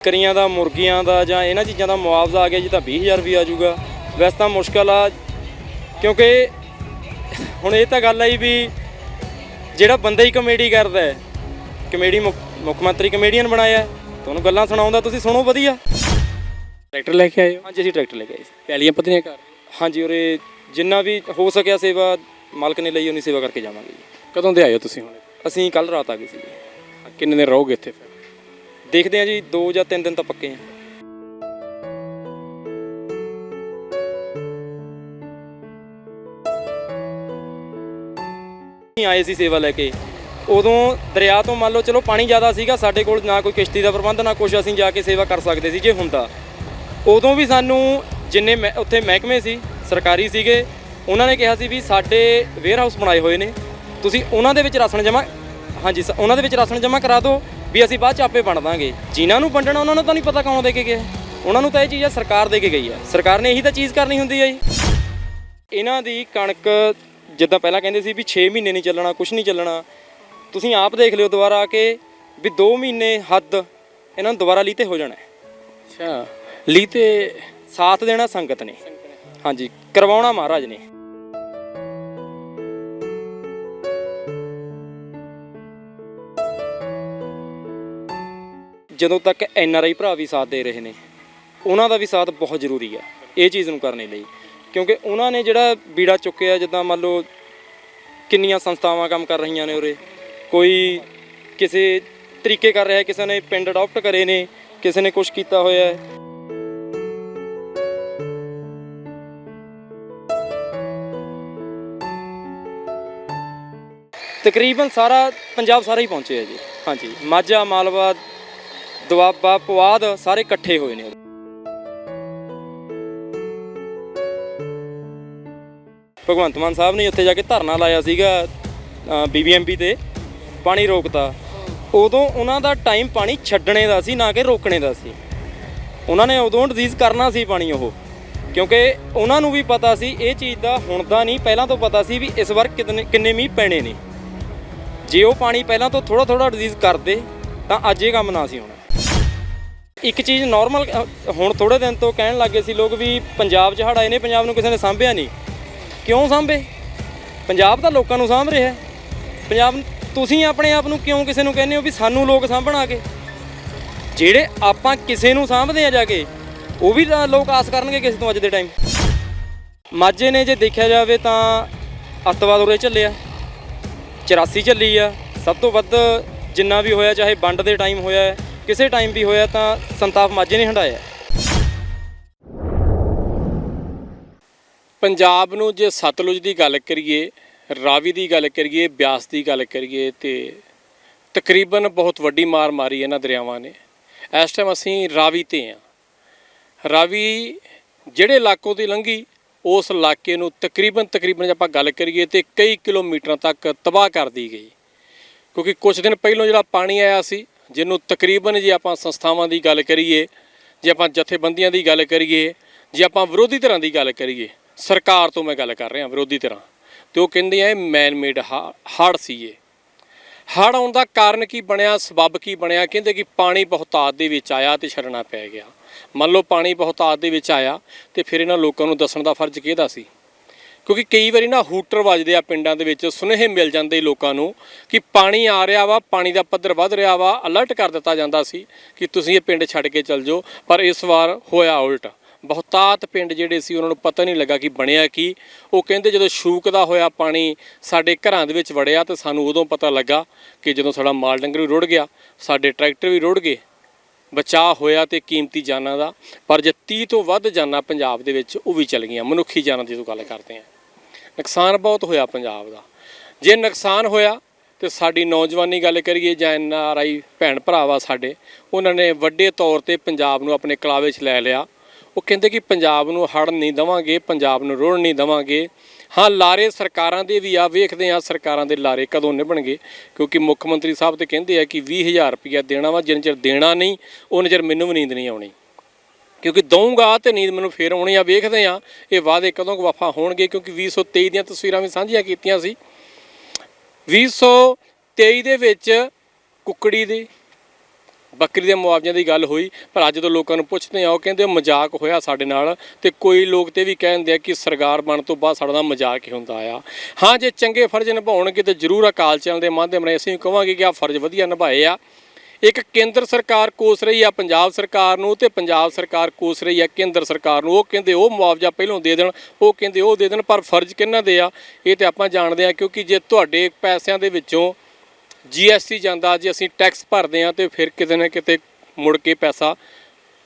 ਕਰੀਆਂ ਦਾ ਮੁਰਗੀਆਂ ਦਾ ਜਾਂ ਇਹਨਾਂ ਚੀਜ਼ਾਂ ਦਾ ਮੁਆਵਜ਼ਾ ਆ ਗਿਆ ਜੀ ਤਾਂ 20000 ਵੀ ਆ ਜਾਊਗਾ। ਵੈਸੇ ਤਾਂ ਮੁਸ਼ਕਲ ਆ ਕਿਉਂਕਿ ਹੁਣ ਇਹ ਤਾਂ ਗੱਲ ਆਈ ਵੀ ਜਿਹੜਾ ਬੰਦਾ ਹੀ ਕਮੇਡੀ ਕਰਦਾ ਹੈ ਕਮੇਡੀ ਮੁੱਖ ਮੰਤਰੀ ਕਮੇਡੀਅਨ ਬਣਾਇਆ ਤੁਹਾਨੂੰ ਗੱਲਾਂ ਸੁਣਾਉਂਦਾ ਤੁਸੀਂ ਸੁਣੋ ਵਧੀਆ। ਟਰੈਕਟਰ ਲੈ ਕੇ ਆਏ ਹੋ ਹਾਂਜੀ ਅਸੀਂ ਟਰੈਕਟਰ ਲੈ ਕੇ ਆਏ ਸੀ। ਪੈਲੀਆਂ ਪਤਨੀਆਂ ਕਰ ਹਾਂਜੀ ਉਰੇ ਜਿੰਨਾ ਵੀ ਹੋ ਸਕਿਆ ਸੇਵਾ ਮਾਲਕ ਨੇ ਲਈ ਉਨੀ ਸੇਵਾ ਕਰਕੇ ਜਾਵਾਂਗੇ ਜੀ। ਕਦੋਂ ਦੇ ਆਏ ਹੋ ਤੁਸੀਂ ਹੁਣ? ਅਸੀਂ ਕੱਲ ਰਾਤ ਆ ਗਏ ਸੀ ਕਿੰਨੇ ਦਿਨ ਰਹੋਗੇ ਇੱਥੇ ਫਿਰ? ਦੇਖਦੇ ਹਾਂ ਜੀ 2 ਜਾਂ 3 ਦਿਨ ਤਾਂ ਪੱਕੇ ਆ। ਆਏ ਸੀ ਸੇਵਾ ਲੈ ਕੇ। ਉਦੋਂ ਦਰਿਆ ਤੋਂ ਮੰਨ ਲਓ, ਚਲੋ ਪਾਣੀ ਜ਼ਿਆਦਾ ਸੀਗਾ, ਸਾਡੇ ਕੋਲ ਨਾ ਕੋਈ ਕਿਸ਼ਤੀ ਦਾ ਪ੍ਰਬੰਧ, ਨਾ ਕੁਛ ਅਸੀਂ ਜਾ ਕੇ ਸੇਵਾ ਕਰ ਸਕਦੇ ਸੀ, ਜੇ ਹੁੰਦਾ। ਉਦੋਂ ਵੀ ਸਾਨੂੰ ਜਿੰਨੇ ਮਹਿ- ਉੱਥੇ ਮਹਿਕਮੇ ਸੀ, ਸਰਕਾਰੀ ਸੀਗੇ, ਉਹਨਾਂ ਨੇ ਕਿਹਾ ਸੀ ਵੀ ਸਾਡੇ ਵੇਅਰ ਹਾਊਸ ਬਣਾਏ ਹੋਏ ਨੇ। ਤੁਸੀਂ ਉਹਨਾਂ ਦੇ ਵਿੱਚ ਰਾਸ਼ਨ ਜਮ੍ਹਾਂ, ਹਾਂਜੀ ਉਹਨਾਂ ਦੇ ਵਿੱਚ ਰਾਸ਼ਨ ਜਮ੍ਹਾਂ ਕਰਾ ਦਿਓ ਵੀ ਅਸੀਂ ਬਾਅਦ ਚ ਆਪੇ ਵੰਡ ਦਾਂਗੇ ਜਿਨ੍ਹਾਂ ਨੂੰ ਵੰਡਣਾ ਉਹਨਾਂ ਨੂੰ ਤਾਂ ਨਹੀਂ ਪਤਾ ਕੌਣ ਦੇ ਕੇ ਗਿਆ ਉਹਨਾਂ ਨੂੰ ਤਾਂ ਇਹ ਚੀਜ਼ ਆ ਸਰਕਾਰ ਦੇ ਕੇ ਗਈ ਆ। ਸਰਕਾਰ ਨੇ ਇਹੀ ਤਾਂ ਚੀਜ਼ ਕਰਨੀ ਹੁੰਦੀ ਆ ਜੀ। ਇਹਨਾਂ ਦੀ ਕਣਕ ਜਿੱਦਾਂ ਪਹਿਲਾਂ ਕਹਿੰਦੇ ਸੀ ਵੀ 6 ਮਹੀਨੇ ਨਹੀਂ ਚੱਲਣਾ ਕੁਝ ਨਹੀਂ ਚੱਲਣਾ। ਤੁਸੀਂ ਆਪ ਦੇਖ ਲਿਓ ਦੁਬਾਰਾ ਆ ਕੇ ਵੀ 2 ਮਹੀਨੇ ਹੱਦ ਇਹਨਾਂ ਨੂੰ ਦੁਬਾਰਾ ਲੀਤੇ ਹੋ ਜਾਣਾ। ਅੱਛਾ। ਲਈ ਤੇ ਸਾਥ ਦੇਣਾ ਸੰਗਤ ਨੇ। ਹਾਂਜੀ ਕਰਵਾਉਣਾ ਮਹਾਰਾਜ ਨੇ। ਜਦੋਂ ਤੱਕ ਐਨ ਆਰ ਆਈ ਭਰਾ ਵੀ ਸਾਥ ਦੇ ਰਹੇ ਨੇ, ਉਹਨਾਂ ਦਾ ਵੀ ਸਾਥ ਬਹੁਤ ਜ਼ਰੂਰੀ ਆ ਇਹ ਚੀਜ਼ ਨੂੰ ਕਰਨੇ ਲਈ। ਕਿਉਂਕਿ ਉਹਨਾਂ ਨੇ ਜਿਹੜਾ ਬੀੜਾ ਚੁੱਕਿਆ, ਜਿੱਦਾਂ ਮੰਨ ਲਓ ਕਿੰਨੀਆਂ ਸੰਸਥਾਵਾਂ ਕੰਮ ਕਰ ਰਹੀਆਂ ਨੇ ਉਰੇ, ਕੋਈ ਕਿਸੇ ਤਰੀਕੇ ਕਰ ਰਿਹਾ ਕਿਸੇ ਨੇ ਪਿੰਡ ਅਡਾਪਟ ਕਰੇ ਨੇ, ਕਿਸੇ ਨੇ ਕੁਝ ਕੀਤਾ ਹੋਇਆ ਹੈ। ਤਕਰੀਬਨ ਸਾਰਾ ਪੰਜਾਬ ਸਾਰਾ ਹੀ ਪਹੁੰਚੇ ਆ ਜੀ। ਹਾਂਜੀ, ਮਾਝਾ, ਮਾਲਵਾ ਦੁਆਬਾ ਪੁਆਧ ਸਾਰੇ ਇਕੱਠੇ ਹੋਏ ਨੇ। ਭਗਵੰਤ ਮਾਨ ਸਾਹਿਬ ਨੇ ਉੱਥੇ ਜਾ ਕੇ ਧਰਨਾ ਲਾਇਆ ਸੀਗਾ ਬੀਬੀਐਮਬੀ ਤੇ, ਪਾਣੀ ਰੋਕਤਾ। ਉਦੋਂ ਉਹਨਾਂ ਦਾ ਟਾਈਮ ਪਾਣੀ ਛੱਡਣੇ ਦਾ ਸੀ, ਨਾ ਕਿ ਰੋਕਣੇ ਦਾ ਸੀ। ਉਹਨਾਂ ਨੇ ਉਦੋਂ ਡਿਜ਼ੀਜ਼ ਕਰਨਾ ਸੀ ਪਾਣੀ ਉਹ। ਕਿਉਂਕਿ ਉਹਨਾਂ ਨੂੰ ਵੀ ਪਤਾ ਸੀ, ਇਹ ਚੀਜ਼ ਦਾ ਹੁਣ ਦਾ ਨਹੀਂ, ਪਹਿਲਾਂ ਤੋਂ ਪਤਾ ਸੀ ਵੀ ਇਸ ਵਾਰ ਕਿੰਨੇ ਕਿੰਨੇ ਮੀਂਹ ਪੈਣੇ ਨੇ। ਜੇ ਉਹ ਪਾਣੀ ਪਹਿਲਾਂ ਤੋਂ ਥੋੜਾ ਥੋੜਾ ਰਿਲੀਜ਼ ਕਰਦੇ, ਤਾਂ ਅੱਜ ਇਹ ਕੰਮ ਨਾ ਸੀ ਹੋਣਾ। ਇੱਕ ਚੀਜ਼ ਨਾਰਮਲ ਹੁਣ ਥੋੜੇ ਦਿਨ ਤੋਂ ਕਹਿਣ ਲੱਗੇ ਸੀ ਲੋਕ ਵੀ ਪੰਜਾਬ 'ਚ ਹੜ੍ਹ ਆਏ ਨੇ, ਪੰਜਾਬ ਨੂੰ ਕਿਸੇ ਨੇ ਸਾਂਭਿਆ ਨਹੀਂ। ਕਿਉਂ ਸਾਂਭੇ? ਪੰਜਾਬ ਤਾਂ ਲੋਕਾਂ ਨੂੰ ਸਾਂਭ ਰਿਹਾ ਪੰਜਾਬ, ਤੁਸੀਂ ਆਪਣੇ ਆਪ ਨੂੰ ਕਿਉਂ ਕਿਸੇ ਨੂੰ ਕਹਿੰਦੇ ਹੋ ਵੀ ਸਾਨੂੰ ਲੋਕ ਸਾਂਭਣ ਆ ਕੇ ਜਿਹੜੇ ਆਪਾਂ ਕਿਸੇ ਨੂੰ ਸਾਂਭਦੇ ਆ ਜਾ ਕੇ, ਉਹ ਵੀ ਤਾਂ ਲੋਕ ਆਸ ਕਰਨਗੇ ਕਿਸੇ ਤੋਂ ਅੱਜ ਦੇ ਟਾਈਮ। ਮਾਝੇ ਨੇ ਜੇ ਦੇਖਿਆ ਜਾਵੇ ਤਾਂ ਅੱਤਵਾਦ ਉਰੇ ਚੱਲਿਆ। 84 ਚੱਲੀ ਆ। ਸਭ ਤੋਂ ਵੱਧ ਜਿੰਨਾ ਵੀ ਹੋਇਆ, ਚਾਹੇ ਵੰਡ ਦੇ ਟਾਈਮ ਹੋਇਆ ਕਿਸੇ ਟਾਈਮ ਵੀ ਹੋਇਆ ਤਾਂ ਸੰਤਾਪ ਮਾਝੇ ਨੇ ਹੰਡਾਇਆ। ਪੰਜਾਬ ਨੂੰ ਜੇ ਸਤਲੁਜ ਦੀ ਗੱਲ ਕਰੀਏ, ਰਾਵੀ ਦੀ ਗੱਲ ਕਰੀਏ, ਬਿਆਸ ਦੀ ਗੱਲ ਕਰੀਏ ਤੇ ਤਕਰੀਬਨ ਬਹੁਤ ਵੱਡੀ ਮਾਰ ਮਾਰੀ ਇਹਨਾਂ ਦਰਿਆਵਾਂ ਨੇ। ਇਸ ਟਾਈਮ ਅਸੀਂ ਰਾਵੀ ਤੇ ਆ ਰਾਵੀ ਜਿਹੜੇ ਇਲਾਕੋਂ ਦੀ ਲੰਘੀ, ਉਸ ਇਲਾਕੇ ਨੂੰ ਤਕਰੀਬਨ ਤਕਰੀਬਨ ਜੇ ਆਪਾਂ ਗੱਲ ਕਰੀਏ ਤੇ ਕਈ ਕਿਲੋਮੀਟਰਾਂ ਤੱਕ ਤਬਾਹ ਕਰਦੀ ਗਈ। ਕਿਉਂਕਿ ਕੁਝ ਦਿਨ ਪਹਿਲਾਂ ਜਿਹੜਾ ਪਾਣੀ ਆਇਆ ਸੀ ਜਿਹਨੂੰ ਤਕਰੀਬਨ ਜੇ ਆਪਾਂ ਸੰਸਥਾਵਾਂ ਦੀ ਗੱਲ ਕਰੀਏ, ਜੇ ਆਪਾਂ ਜਥੇਬੰਦੀਆਂ ਦੀ ਗੱਲ ਕਰੀਏ, ਜੇ ਆਪਾਂ ਵਿਰੋਧੀ ਧਿਰਾਂ ਦੀ ਗੱਲ ਕਰੀਏ, ਸਰਕਾਰ ਤੋਂ ਮੈਂ ਗੱਲ ਕਰ ਰਿਹਾ ਵਿਰੋਧੀ ਧਿਰਾਂ, ਤੇ ਉਹ ਕਹਿੰਦੇ ਆ ਇਹ ਮੈਨ ਮੇਡ ਹੜ ਸੀ ਇਹ। ਹੜ ਆਉਣ ਦਾ ਕਾਰਨ ਕੀ ਬਣਿਆ, ਸਬਬ ਕੀ ਬਣਿਆ? ਕਹਿੰਦੇ ਕਿ ਪਾਣੀ ਬਹੁਤਾਤ ਦੇ ਵਿੱਚ ਆਇਆ ਤੇ ਛੱਡਣਾ ਪੈ ਗਿਆ। ਮੰਨ ਲਓ ਪਾਣੀ ਬਹੁਤਾਤ ਦੇ ਵਿੱਚ ਆਇਆ ਤੇ ਫਿਰ ਇਹਨਾਂ ਲੋਕਾਂ ਨੂੰ ਦੱਸਣ ਦਾ ਫਰਜ਼ ਕਿਹਦਾ ਸੀ? ਕਿਉਂਕਿ ਕਈ ਵਾਰੀ ਨਾ ਹੂਟਰ ਵੱਜਦੇ ਆ ਪਿੰਡਾਂ ਦੇ ਵਿੱਚ, ਸੁਨੇਹੇ ਮਿਲ ਜਾਂਦੇ ਲੋਕਾਂ ਨੂੰ ਕਿ ਪਾਣੀ ਆ ਰਿਹਾ ਵਾ, ਪਾਣੀ ਦਾ ਪੱਧਰ ਵੱਧ ਰਿਹਾ ਵਾ ਅਲਰਟ ਕਰ ਦਿੱਤਾ ਜਾਂਦਾ ਸੀ ਕਿ ਤੁਸੀਂ ਇਹ ਪਿੰਡ ਛੱਡ ਕੇ ਚੱਲ ਜਾਓ, ਪਰ ਇਸ ਵਾਰ ਹੋਇਆ ਉਲਟ। ਬਹੁਤਾਤ ਪਿੰਡ ਜਿਹੜੇ ਸੀ, ਉਹਨਾਂ ਨੂੰ ਪਤਾ ਨਹੀਂ ਲੱਗਾ ਕਿ ਬਣਿਆ ਕੀ। ਉਹ ਕਹਿੰਦੇ ਜਦੋਂ ਸ਼ੂਕ ਦਾ ਹੋਇਆ ਪਾਣੀ ਸਾਡੇ ਘਰਾਂ ਦੇ ਵਿੱਚ ਵੜਿਆ ਤਾਂ ਸਾਨੂੰ ਉਦੋਂ ਪਤਾ ਲੱਗਾ ਕਿ ਜਦੋਂ ਸਾਡਾ ਮਾਲ ਡੰਗਰ ਵੀ ਰੁੜ ਗਿਆ, ਸਾਡੇ ਟਰੈਕਟਰ ਵੀ ਰੁੜ ਗਏ ਬਚਾਅ ਹੋਇਆ ਤੇ ਕੀਮਤੀ ਜਾਨਾਂ ਦਾ, ਪਰ ਜੇ 30 ਤੋਂ ਵੱਧ ਜਾਨਾਂ ਪੰਜਾਬ ਦੇ ਵਿੱਚ, ਉਹ ਵੀ ਚਲ ਗਈਆਂ। ਮਨੁੱਖੀ ਜਾਨਾਂ ਦੀ ਤੋਂ ਗੱਲ ਕਰਦੇ ਹਾਂ, ਨੁਕਸਾਨ ਬਹੁਤ ਹੋਇਆ ਪੰਜਾਬ ਦਾ। ਜੇ ਨੁਕਸਾਨ ਹੋਇਆ, ਤੇ ਸਾਡੀ ਨੌਜਵਾਨੀ ਗੱਲ ਕਰੀਏ ਜਾਂ ਐਨ ਆਰ ਆਈ ਭੈਣ ਭਰਾਵਾ ਸਾਡੇ, ਉਹਨਾਂ ਨੇ ਵੱਡੇ ਤੌਰ ਤੇ ਪੰਜਾਬ ਨੂੰ ਆਪਣੇ ਕਲਾਵੇ 'ਚ ਲੈ ਲਿਆ। ਉਹ ਕਹਿੰਦੇ ਕਿ ਪੰਜਾਬ ਨੂੰ ਹੜ੍ਹ ਨਹੀਂ ਦਵਾਂਗੇ, ਪੰਜਾਬ ਨੂੰ ਰੋੜ ਨਹੀਂ ਦਵਾਂਗੇ। ਹਾਂ, ਲਾਰੇ ਸਰਕਾਰਾਂ ਦੇ ਵੀ ਆ, ਵੇਖਦੇ ਆ ਸਰਕਾਰਾਂ ਦੇ ਲਾਰੇ ਕਦੋਂ ਨਿਭਣਗੇ, ਕਿਉਂਕਿ ਮੁੱਖ ਮੰਤਰੀ ਸਾਹਿਬ ਤੇ ਕਹਿੰਦੇ ਆ ਕਿ 20000 ਰੁਪਇਆ ਦੇਣਾ ਵਾ, ਜਿੰਨ ਚਿਰ ਦੇਣਾ ਨਹੀਂ ਉਹਨੇ ਚਿਰ ਮੈਨੂੰ ਵੀ ਨੀਂਦ ਨਹੀਂ ਆਉਣੀ। ਕਿਉਂਕਿ ਦਊਂਗਾ ਤੇ ਨੀਂਦ ਮੈਨੂੰ ਫੇਰ ਆਉਣੀ ਆ, ਵੇਖਦੇ ਆ ਇਹ ਵਾਅਦੇ ਕਦੋਂ ਕੁ ਵਫਾ ਹੋਣਗੇ, ਕਿਉਂਕਿ 2023 ਦੀਆਂ ਤਸਵੀਰਾਂ ਵੀ ਸਾਂਝੀਆਂ ਕੀਤੀਆਂ ਸੀ। 2023 ਦੇ ਵਿੱਚ ਕੁੱਕੜੀ ਦੇ ਬੱਕਰੀ ਦੇ ਮੁਆਵਜ਼ਿਆਂ ਦੀ ਗੱਲ ਹੋਈ, ਪਰ ਅੱਜ ਜਦੋਂ ਲੋਕਾਂ ਨੂੰ ਪੁੱਛਦੇ ਆ ਉਹ ਕਹਿੰਦੇ ਮਜ਼ਾਕ ਹੋਇਆ ਸਾਡੇ ਨਾਲ ਤੇ ਕੋਈ ਲੋਕ ਤੇ ਵੀ ਕਹਿੰਦੇ ਆ ਕਿ ਸਰਕਾਰ ਬਣ ਤੋਂ ਬਾਅਦ ਸਾਡਾ ਨਾਲ ਮਜ਼ਾਕ ਹੀ ਹੁੰਦਾ ਆ। ਹਾਂ, ਜੇ ਚੰਗੇ ਫਰਜ਼ ਨਿਭਾਉਣਗੇ ਤੇ ਜ਼ਰੂਰ ਅਕਾਲ ਚੈਨਲ ਦੇ ਮਾਧਿਅਮ ਰਾਹੀਂ ਅਸੀਂ ਵੀ ਕਹਾਂਗੇ ਕਿ ਆ ਫਰਜ਼ ਵਧੀਆ ਨਿਭਾਏ ਆ। ਇੱਕ ਕੇਂਦਰ ਸਰਕਾਰ ਕੋਸ ਰਹੀ ਆ, ਪੰਜਾਬ ਸਰਕਾਰ ਨੂੰ ਤੇ ਪੰਜਾਬ ਸਰਕਾਰ ਕੋਸ ਰਹੀ ਆ, ਕੇਂਦਰ ਸਰਕਾਰ ਨੂੰ। ਉਹ ਕਹਿੰਦੇ ਉਹ ਮੁਆਵਜ਼ਾ ਪਹਿਲਾਂ ਦੇ ਦੇਣ, ਉਹ ਕਹਿੰਦੇ ਉਹ ਦੇ ਦੇਣ, ਪਰ ਫਰਜ਼ ਕਿੰਨਾ ਦੇ ਆ? ਇਹ ਤੇ ਆਪਾਂ ਜਾਣਦੇ ਆ ਕਿਉਂਕਿ ਜੇ ਤੁਹਾਡੇ ਪੈਸਿਆਂ ਦੇ ਵਿੱਚੋਂ ਜੀਐਸਟੀ ਜਾਂਦਾ ਜੇ ਅਸੀਂ ਟੈਕਸ ਭਰਦੇ ਆ ਤੇ ਫਿਰ ਕਿਤੇ ਨਾ ਕਿਤੇ ਮੁੜ ਕੇ ਪੈਸਾ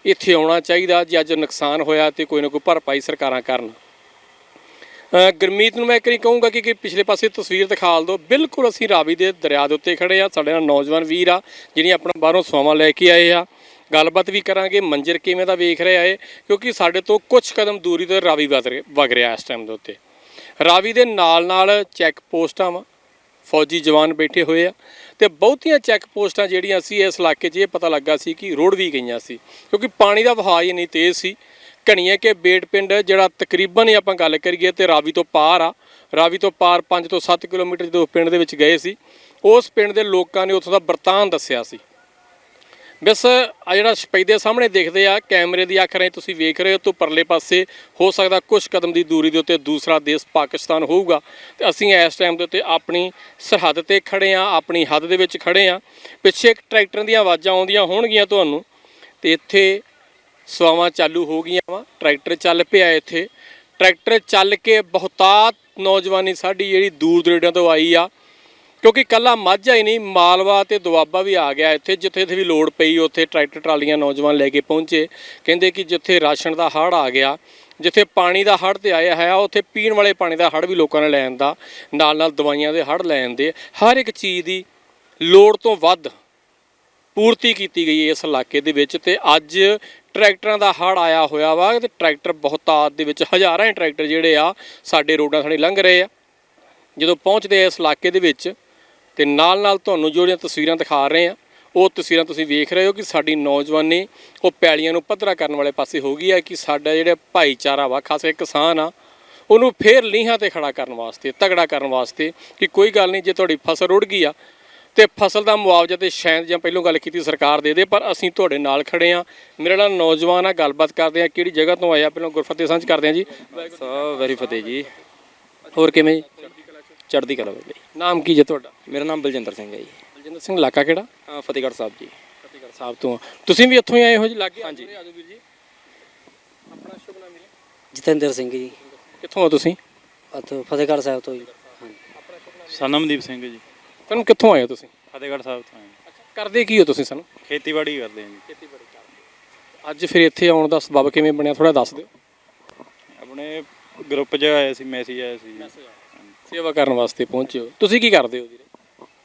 ਇੱਥੇ ਆਉਣਾ ਚਾਹੀਦਾ ਜੇ ਅੱਜ ਨੁਕਸਾਨ ਹੋਇਆ ਤੇ ਕੋਈ ਨਾ ਕੋਈ ਭਰਪਾਈ ਸਰਕਾਰਾਂ ਕਰਨ। ਅ, ਗੁਰਮੀਤ ਨੂੰ ਮੈਂ ਇੱਕ ਵਾਰੀ ਕਹੂੰਗਾ ਕਿ ਕਿ ਪਿਛਲੇ ਪਾਸੇ ਤਸਵੀਰ ਦਿਖਾ ਦਿਓ। ਬਿਲਕੁਲ ਅਸੀਂ ਰਾਵੀ ਦੇ ਦਰਿਆ ਦੇ ਉੱਤੇ ਖੜੇ ਆ ਸਾਡੇ ਨਾਲ ਨੌਜਵਾਨ ਵੀਰ ਆ ਜਿਹੜੀ ਆਪਣਾ ਬਾਹਰੋਂ ਸੋਮਾ ਲੈ ਕੇ ਆਏ ਆ। ਗੱਲਬਾਤ ਵੀ ਕਰਾਂਗੇ ਮੰਜ਼ਰ ਕਿਵੇਂ ਦਾ ਵੇਖ ਰਿਹਾ ਏ ਕਿਉਂਕਿ ਸਾਡੇ ਤੋਂ ਕੁਝ ਕਦਮ ਦੂਰੀ ਤੇ ਰਾਵੀ ਵਗ ਰਿਹਾ- ਵਗ ਰਿਹਾ ਇਸ ਟਾਈਮ ਦੇ ਉੱਤੇ। ਰਾਵੀ ਦੇ ਨਾਲ ਨਾਲ ਚੈੱਕ ਪੋਸਟਾਂ ਵਾ। ਫੌਜੀ ਜਵਾਨ ਬੈਠੇ ਹੋਏ ਆ ਤੇ ਬਹੁਤੀਆਂ ਚੈੱਕ ਪੋਸਟਾਂ ਜਿਹੜੀਆਂ ਸੀ ਇਸ ਇਲਾਕੇ 'ਚ, ਇਹ ਪਤਾ ਲੱਗਾ ਸੀ ਕਿ ਰੋਡ ਵੀ ਗਈਆਂ ਸੀ, ਕਿਉਂਕਿ ਪਾਣੀ ਦਾ ਵਹਾਅ ਹੀ ਨਹੀਂ ਤੇਜ਼ ਸੀ। ਘਣੀਏ ਕੇ ਬੇਟ ਪਿੰਡ ਜਿਹੜਾ ਤਕਰੀਬਨ ਹੀ ਆਪਾਂ ਗੱਲ ਕਰੀਏ ਤੇ ਰਾਵੀ ਤੋਂ ਪਾਰ ਆ, ਰਾਵੀ ਤੋਂ ਪਾਰ 5 ਤੋਂ 7 ਕਿਲੋਮੀਟਰ ਜਦੋਂ ਪਿੰਡ ਦੇ ਵਿੱਚ ਗਏ ਸੀ, ਉਸ ਪਿੰਡ ਦੇ ਲੋਕਾਂ ਨੇ ਉੱਥੋਂ ਦਾ ਵਰਤਾਨ ਦੱਸਿਆ ਸੀ। ਬਸ ਆ ਜਿਹੜਾ ਸਪੈਦੇ ਸਾਹਮਣੇ ਦੇਖਦੇ ਆ, ਕੈਮਰੇ ਦੀ ਅੱਖ ਰਾਹੀਂ ਤੁਸੀਂ ਵੇਖ ਰਹੇ ਹੋ ਤੋਂ ਪਰਲੇ ਪਾਸੇ ਹੋ ਸਕਦਾ ਕੁਝ ਕਦਮ ਦੀ ਦੂਰੀ ਦੇ ਉੱਤੇ ਦੂਸਰਾ ਦੇਸ਼ ਪਾਕਿਸਤਾਨ ਹੋਊਗਾ। ਤੇ ਅਸੀਂ ਇਸ ਟਾਈਮ ਦੇ ਉੱਤੇ ਆਪਣੀ ਸਰਹੱਦ ਤੇ ਖੜੇ ਆ, ਆਪਣੀ ਹੱਦ ਦੇ ਵਿੱਚ ਖੜੇ ਆ। ਪਿੱਛੇ ਇੱਕ ਟਰੈਕਟਰ ਦੀਆਂ ਆਵਾਜ਼ਾਂ ਆਉਂਦੀਆਂ ਹੋਣਗੀਆਂ ਤੁਹਾਨੂੰ। ਤੇ ਇੱਥੇ ਸਵਾਵਾਂ ਚਾਲੂ ਹੋ ਗਈਆਂ ਵਾ, ਟਰੈਕਟਰ ਚੱਲ ਪਿਆ ਇੱਥੇ। ਟਰੈਕਟਰ ਚੱਲ ਕੇ ਬਹੁਤਾਤ ਨੌਜਵਾਨੀ ਸਾਡੀ ਜਿਹੜੀ ਦੂਰ ਦਰੇਡਿਆਂ ਤੋਂ ਆਈ ਆ। ਕਿਉਂਕਿ ਕੱਲਾ ਮਾਝਾ ਹੀ ਨਹੀਂ, ਮਾਲਵਾ ਤੇ ਦੁਆਬਾ ਵੀ ਆ ਗਿਆ ਇੱਥੇ, ਜਿੱਥੇ ਵੀ ਲੋੜ ਪਈ, ਉੱਥੇ ਟਰੈਕਟਰ ਟਰਾਲੀਆਂ ਨੌਜਵਾਨ ਲੈ ਕੇ ਪਹੁੰਚੇ। ਕਹਿੰਦੇ ਕਿ ਜਿੱਥੇ ਰਾਸ਼ਨ ਦਾ ਹੜ੍ਹ ਆ ਗਿਆ, ਜਿੱਥੇ ਪਾਣੀ ਦਾ ਹੜ੍ਹ ਤੇ ਆਇਆ ਹੈ, ਉੱਥੇ ਪੀਣ ਵਾਲੇ ਪਾਣੀ ਦਾ ਹੜ੍ਹ ਵੀ ਲੋਕਾਂ ਨੇ ਲੈਣ ਦਾ ਨਾਲ ਨਾਲ ਦਵਾਈਆਂ ਦੇ ਹੜ੍ਹ ਲੈਣ ਦੇ ਹਰ ਇੱਕ ਚੀਜ਼ ਦੀ ਲੋੜ ਤੋਂ ਵੱਧ ਪੂਰਤੀ ਕੀਤੀ ਗਈ ਇਸ ਇਲਾਕੇ ਦੇ ਵਿੱਚ ਤੇ ਅੱਜ ਟਰੈਕਟਰਾਂ ਦਾ ਹੜ ਆਇਆ ਹੋਇਆ ਵਾ ਤੇ ਟਰੈਕਟਰ ਬਹੁਤਾਤ ਦੇ ਵਿੱਚ ਹਜ਼ਾਰਾਂ ਹੀ ਟਰੈਕਟਰ ਜਿਹੜੇ ਆ ਸਾਡੇ ਰੋਡਾਂ ਥਾਣੀ ਲੰਘ ਰਹੇ ਆ। ਜਦੋਂ ਪਹੁੰਚਦੇ ਆ ਇਸ ਇਲਾਕੇ ਦੇ ਵਿੱਚ ਤੇ ਨਾਲ ਨਾਲ ਤੁਹਾਨੂੰ ਜਿਹੜੀਆਂ ਤਸਵੀਰਾਂ ਦਿਖਾ ਰਹੇ ਆ ਉਹ ਤਸਵੀਰਾਂ ਤੁਸੀਂ ਵੇਖ ਰਹੇ ਹੋ ਕਿ ਸਾਡੀ ਨੌਜਵਾਨੀ ਉਹ ਪੈਲੀਆਂ ਨੂੰ ਪੱਧਰਾ ਕਰਨ ਵਾਲੇ ਪਾਸੇ ਹੋ ਗਈ ਹੈ ਕਿ ਸਾਡਾ ਜਿਹੜਾ ਭਾਈਚਾਰਾ ਵਾ ਖਾਸ ਕਰਕੇ ਕਿਸਾਨ ਆ ਉਹਨੂੰ ਫੇਰ ਲੀਹਾਂ ਤੇ ਖੜਾ ਕਰਨ ਵਾਸਤੇ ਤਗੜਾ ਕਰਨ ਵਾਸਤੇ ਕਿ ਕੋਈ ਗੱਲ ਨਹੀਂ ਜੇ ਤੁਹਾਡੀ ਫਸਲ ਰੁੜ ਗਈ ਆ ਤੇ ਫਸਲ ਦਾ ਮੁਆਵਜ਼ਾ ਤੇ ਸ਼ਾਇਦ ਜਾਂ ਪਹਿਲਾਂ ਗੱਲ ਕੀਤੀ ਸਰਕਾਰ ਦੇ ਦੇ ਪਰ ਅਸੀਂ ਤੁਹਾਡੇ ਨਾਲ ਖੜੇ ਆ ਮੇਰੇ ਨਾਲ ਨੌਜਵਾਨ ਆ ਗੱਲਬਾਤ ਕਰਦੇ ਆ ਕਿਹੜੀ ਜਗ੍ਹਾ ਤੋਂ ਆਇਆ ਪਹਿਲਾਂ ਗੁਰਫਤਿਹ ਸਾਂਝ ਕਰਦੇ ਆ ਜੀ। ਸਾਹਿਬ ਵੈਰੀ ਫਤਿਹ ਜੀ। ਹੋਰ ਕਿਵੇਂ ਜੀ? ਚੜ੍ਹਦੀ ਕਲਾ ਬਾਈ ਨਾਮ ਕੀ ਜੇ ਤੁਹਾਡਾ? ਮੇਰਾ ਨਾਮ ਬਲਜਿੰਦਰ ਸਿੰਘ ਹੈ ਜੀ। ਬਲਜਿੰਦਰ ਸਿੰਘ ਇਲਾਕਾ ਕਿਹੜਾ? ਅ, ਫਤਿਹਗੜ੍ਹ ਸਾਹਿਬ ਜੀ। ਫਤਿਹਗੜ੍ਹ ਸਾਹਿਬ ਤੋਂ। ਆ। ਤੁਸੀਂ ਵੀ ਇੱਥੋਂ ਹੀ ਆਏ ਹੋ ਜੀ ਲੱਗੇ ਹਾਂਜੀ। ਆਜੋ ਵੀਰ ਜੀ। ਆਪਣਾ ਸ਼ੁਭ ਨਾਮ ਵੀਰੇ ਜਤਿੰਦਰ ਸਿੰਘ ਜੀ। ਕਿੱਥੋਂ ਆ ਤੁਸੀਂ? ਅਤੇ ਫਤਿਹਗੜ੍ਹ ਸਾਹਿਬ ਤੋਂ ਜੀ। ਹਾਂਜੀ ਸਨਮਦੀਪ ਸਿੰਘ ਜੀ। ਤੁਹਾਨੂੰ ਕਿੱਥੋਂ ਆਏ ਹੋ ਤੁਸੀਂ? ਫਤਿਹਗੜ੍ਹ ਸਾਹਿਬ ਤੋਂ ਆਏ ਹਾਂ। ਕਰਦੇ ਕੀ ਹੋ ਤੁਸੀਂ ਸਾਨੂੰ? ਖੇਤੀਬਾੜੀ ਕਰਦੇ ਹਾਂ ਜੀ। ਖੇਤੀਬਾੜੀ ਕਰਦੇ ਅੱਜ ਫਿਰ ਇੱਥੇ ਆਉਣ ਦਾ ਸਬਬ ਕਿਵੇਂ ਬਣਿਆ? ਥੋੜਾ ਦੱਸ ਦਿਓ। ਆਪਣੇ ਗਰੁੱਪ 'ਚ ਆਇਆ ਸੀ ਮੈਸੇਜ ਆਇਆ ਸੀ ਜੀ। ਸੇਵਾ ਕਰਨ ਵਾਸਤੇ ਪਹੁੰਚੇ ਹੋ। ਤੁਸੀਂ ਕੀ ਕਰਦੇ ਹੋ ਵੀਰੇ?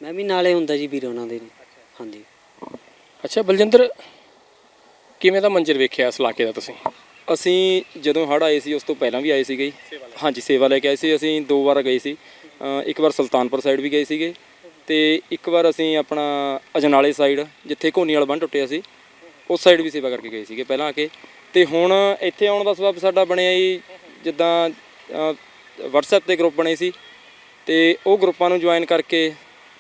ਮੈਂ ਵੀ ਨਾਲੇ ਹੁੰਦਾ ਜੀ ਵੀਰ ਉਹਨਾਂ ਦੇ ਹਾਂਜੀ। ਅੱਛਾ ਬਲਜਿੰਦਰ ਕਿਵੇਂ ਦਾ ਮੰਜ਼ਰ ਵੇਖਿਆ ਇਸ ਇਲਾਕੇ ਦਾ ਤੁਸੀਂ? ਅਸੀਂ ਜਦੋਂ ਹੜ੍ਹ ਆਏ ਸੀ ਉਸ ਤੋਂ ਪਹਿਲਾਂ ਵੀ ਆਏ ਸੀਗੇ ਜੀ। ਹਾਂਜੀ ਸੇਵਾ ਲੈ ਕੇ ਆਏ ਸੀ। ਅਸੀਂ ਦੋ ਵਾਰ ਗਏ ਸੀ। ਅ, ਇੱਕ ਵਾਰ ਸੁਲਤਾਨਪੁਰ ਸਾਈਡ ਵੀ ਗਏ ਸੀਗੇ ਤੇ ਇੱਕ ਵਾਰ ਅਸੀਂ ਆਪਣਾ ਅਜਨਾਲੇ ਸਾਈਡ ਜਿੱਥੇ ਘੋਨੀ ਵਾਲਾ ਬੰਨ ਟੁੱਟਿਆ ਸੀ ਉਸ ਸਾਈਡ ਵੀ ਸੇਵਾ ਕਰਕੇ ਗਏ ਸੀਗੇ ਪਹਿਲਾਂ ਆ ਕੇ। ਤੇ ਹੁਣ ਇੱਥੇ ਆਉਣ ਦਾ ਸਬਬ ਸਾਡਾ ਬਣਿਆ ਜੀ ਜਿੱਦਾਂ ਅ, WhatsApp ਤੇ ਗਰੁੱਪ ਬਣੇ ਸੀ। ਤੇ ਉਹ ਗਰੁੱਪਾਂ ਨੂੰ ਜੁਆਇਨ ਕਰਕੇ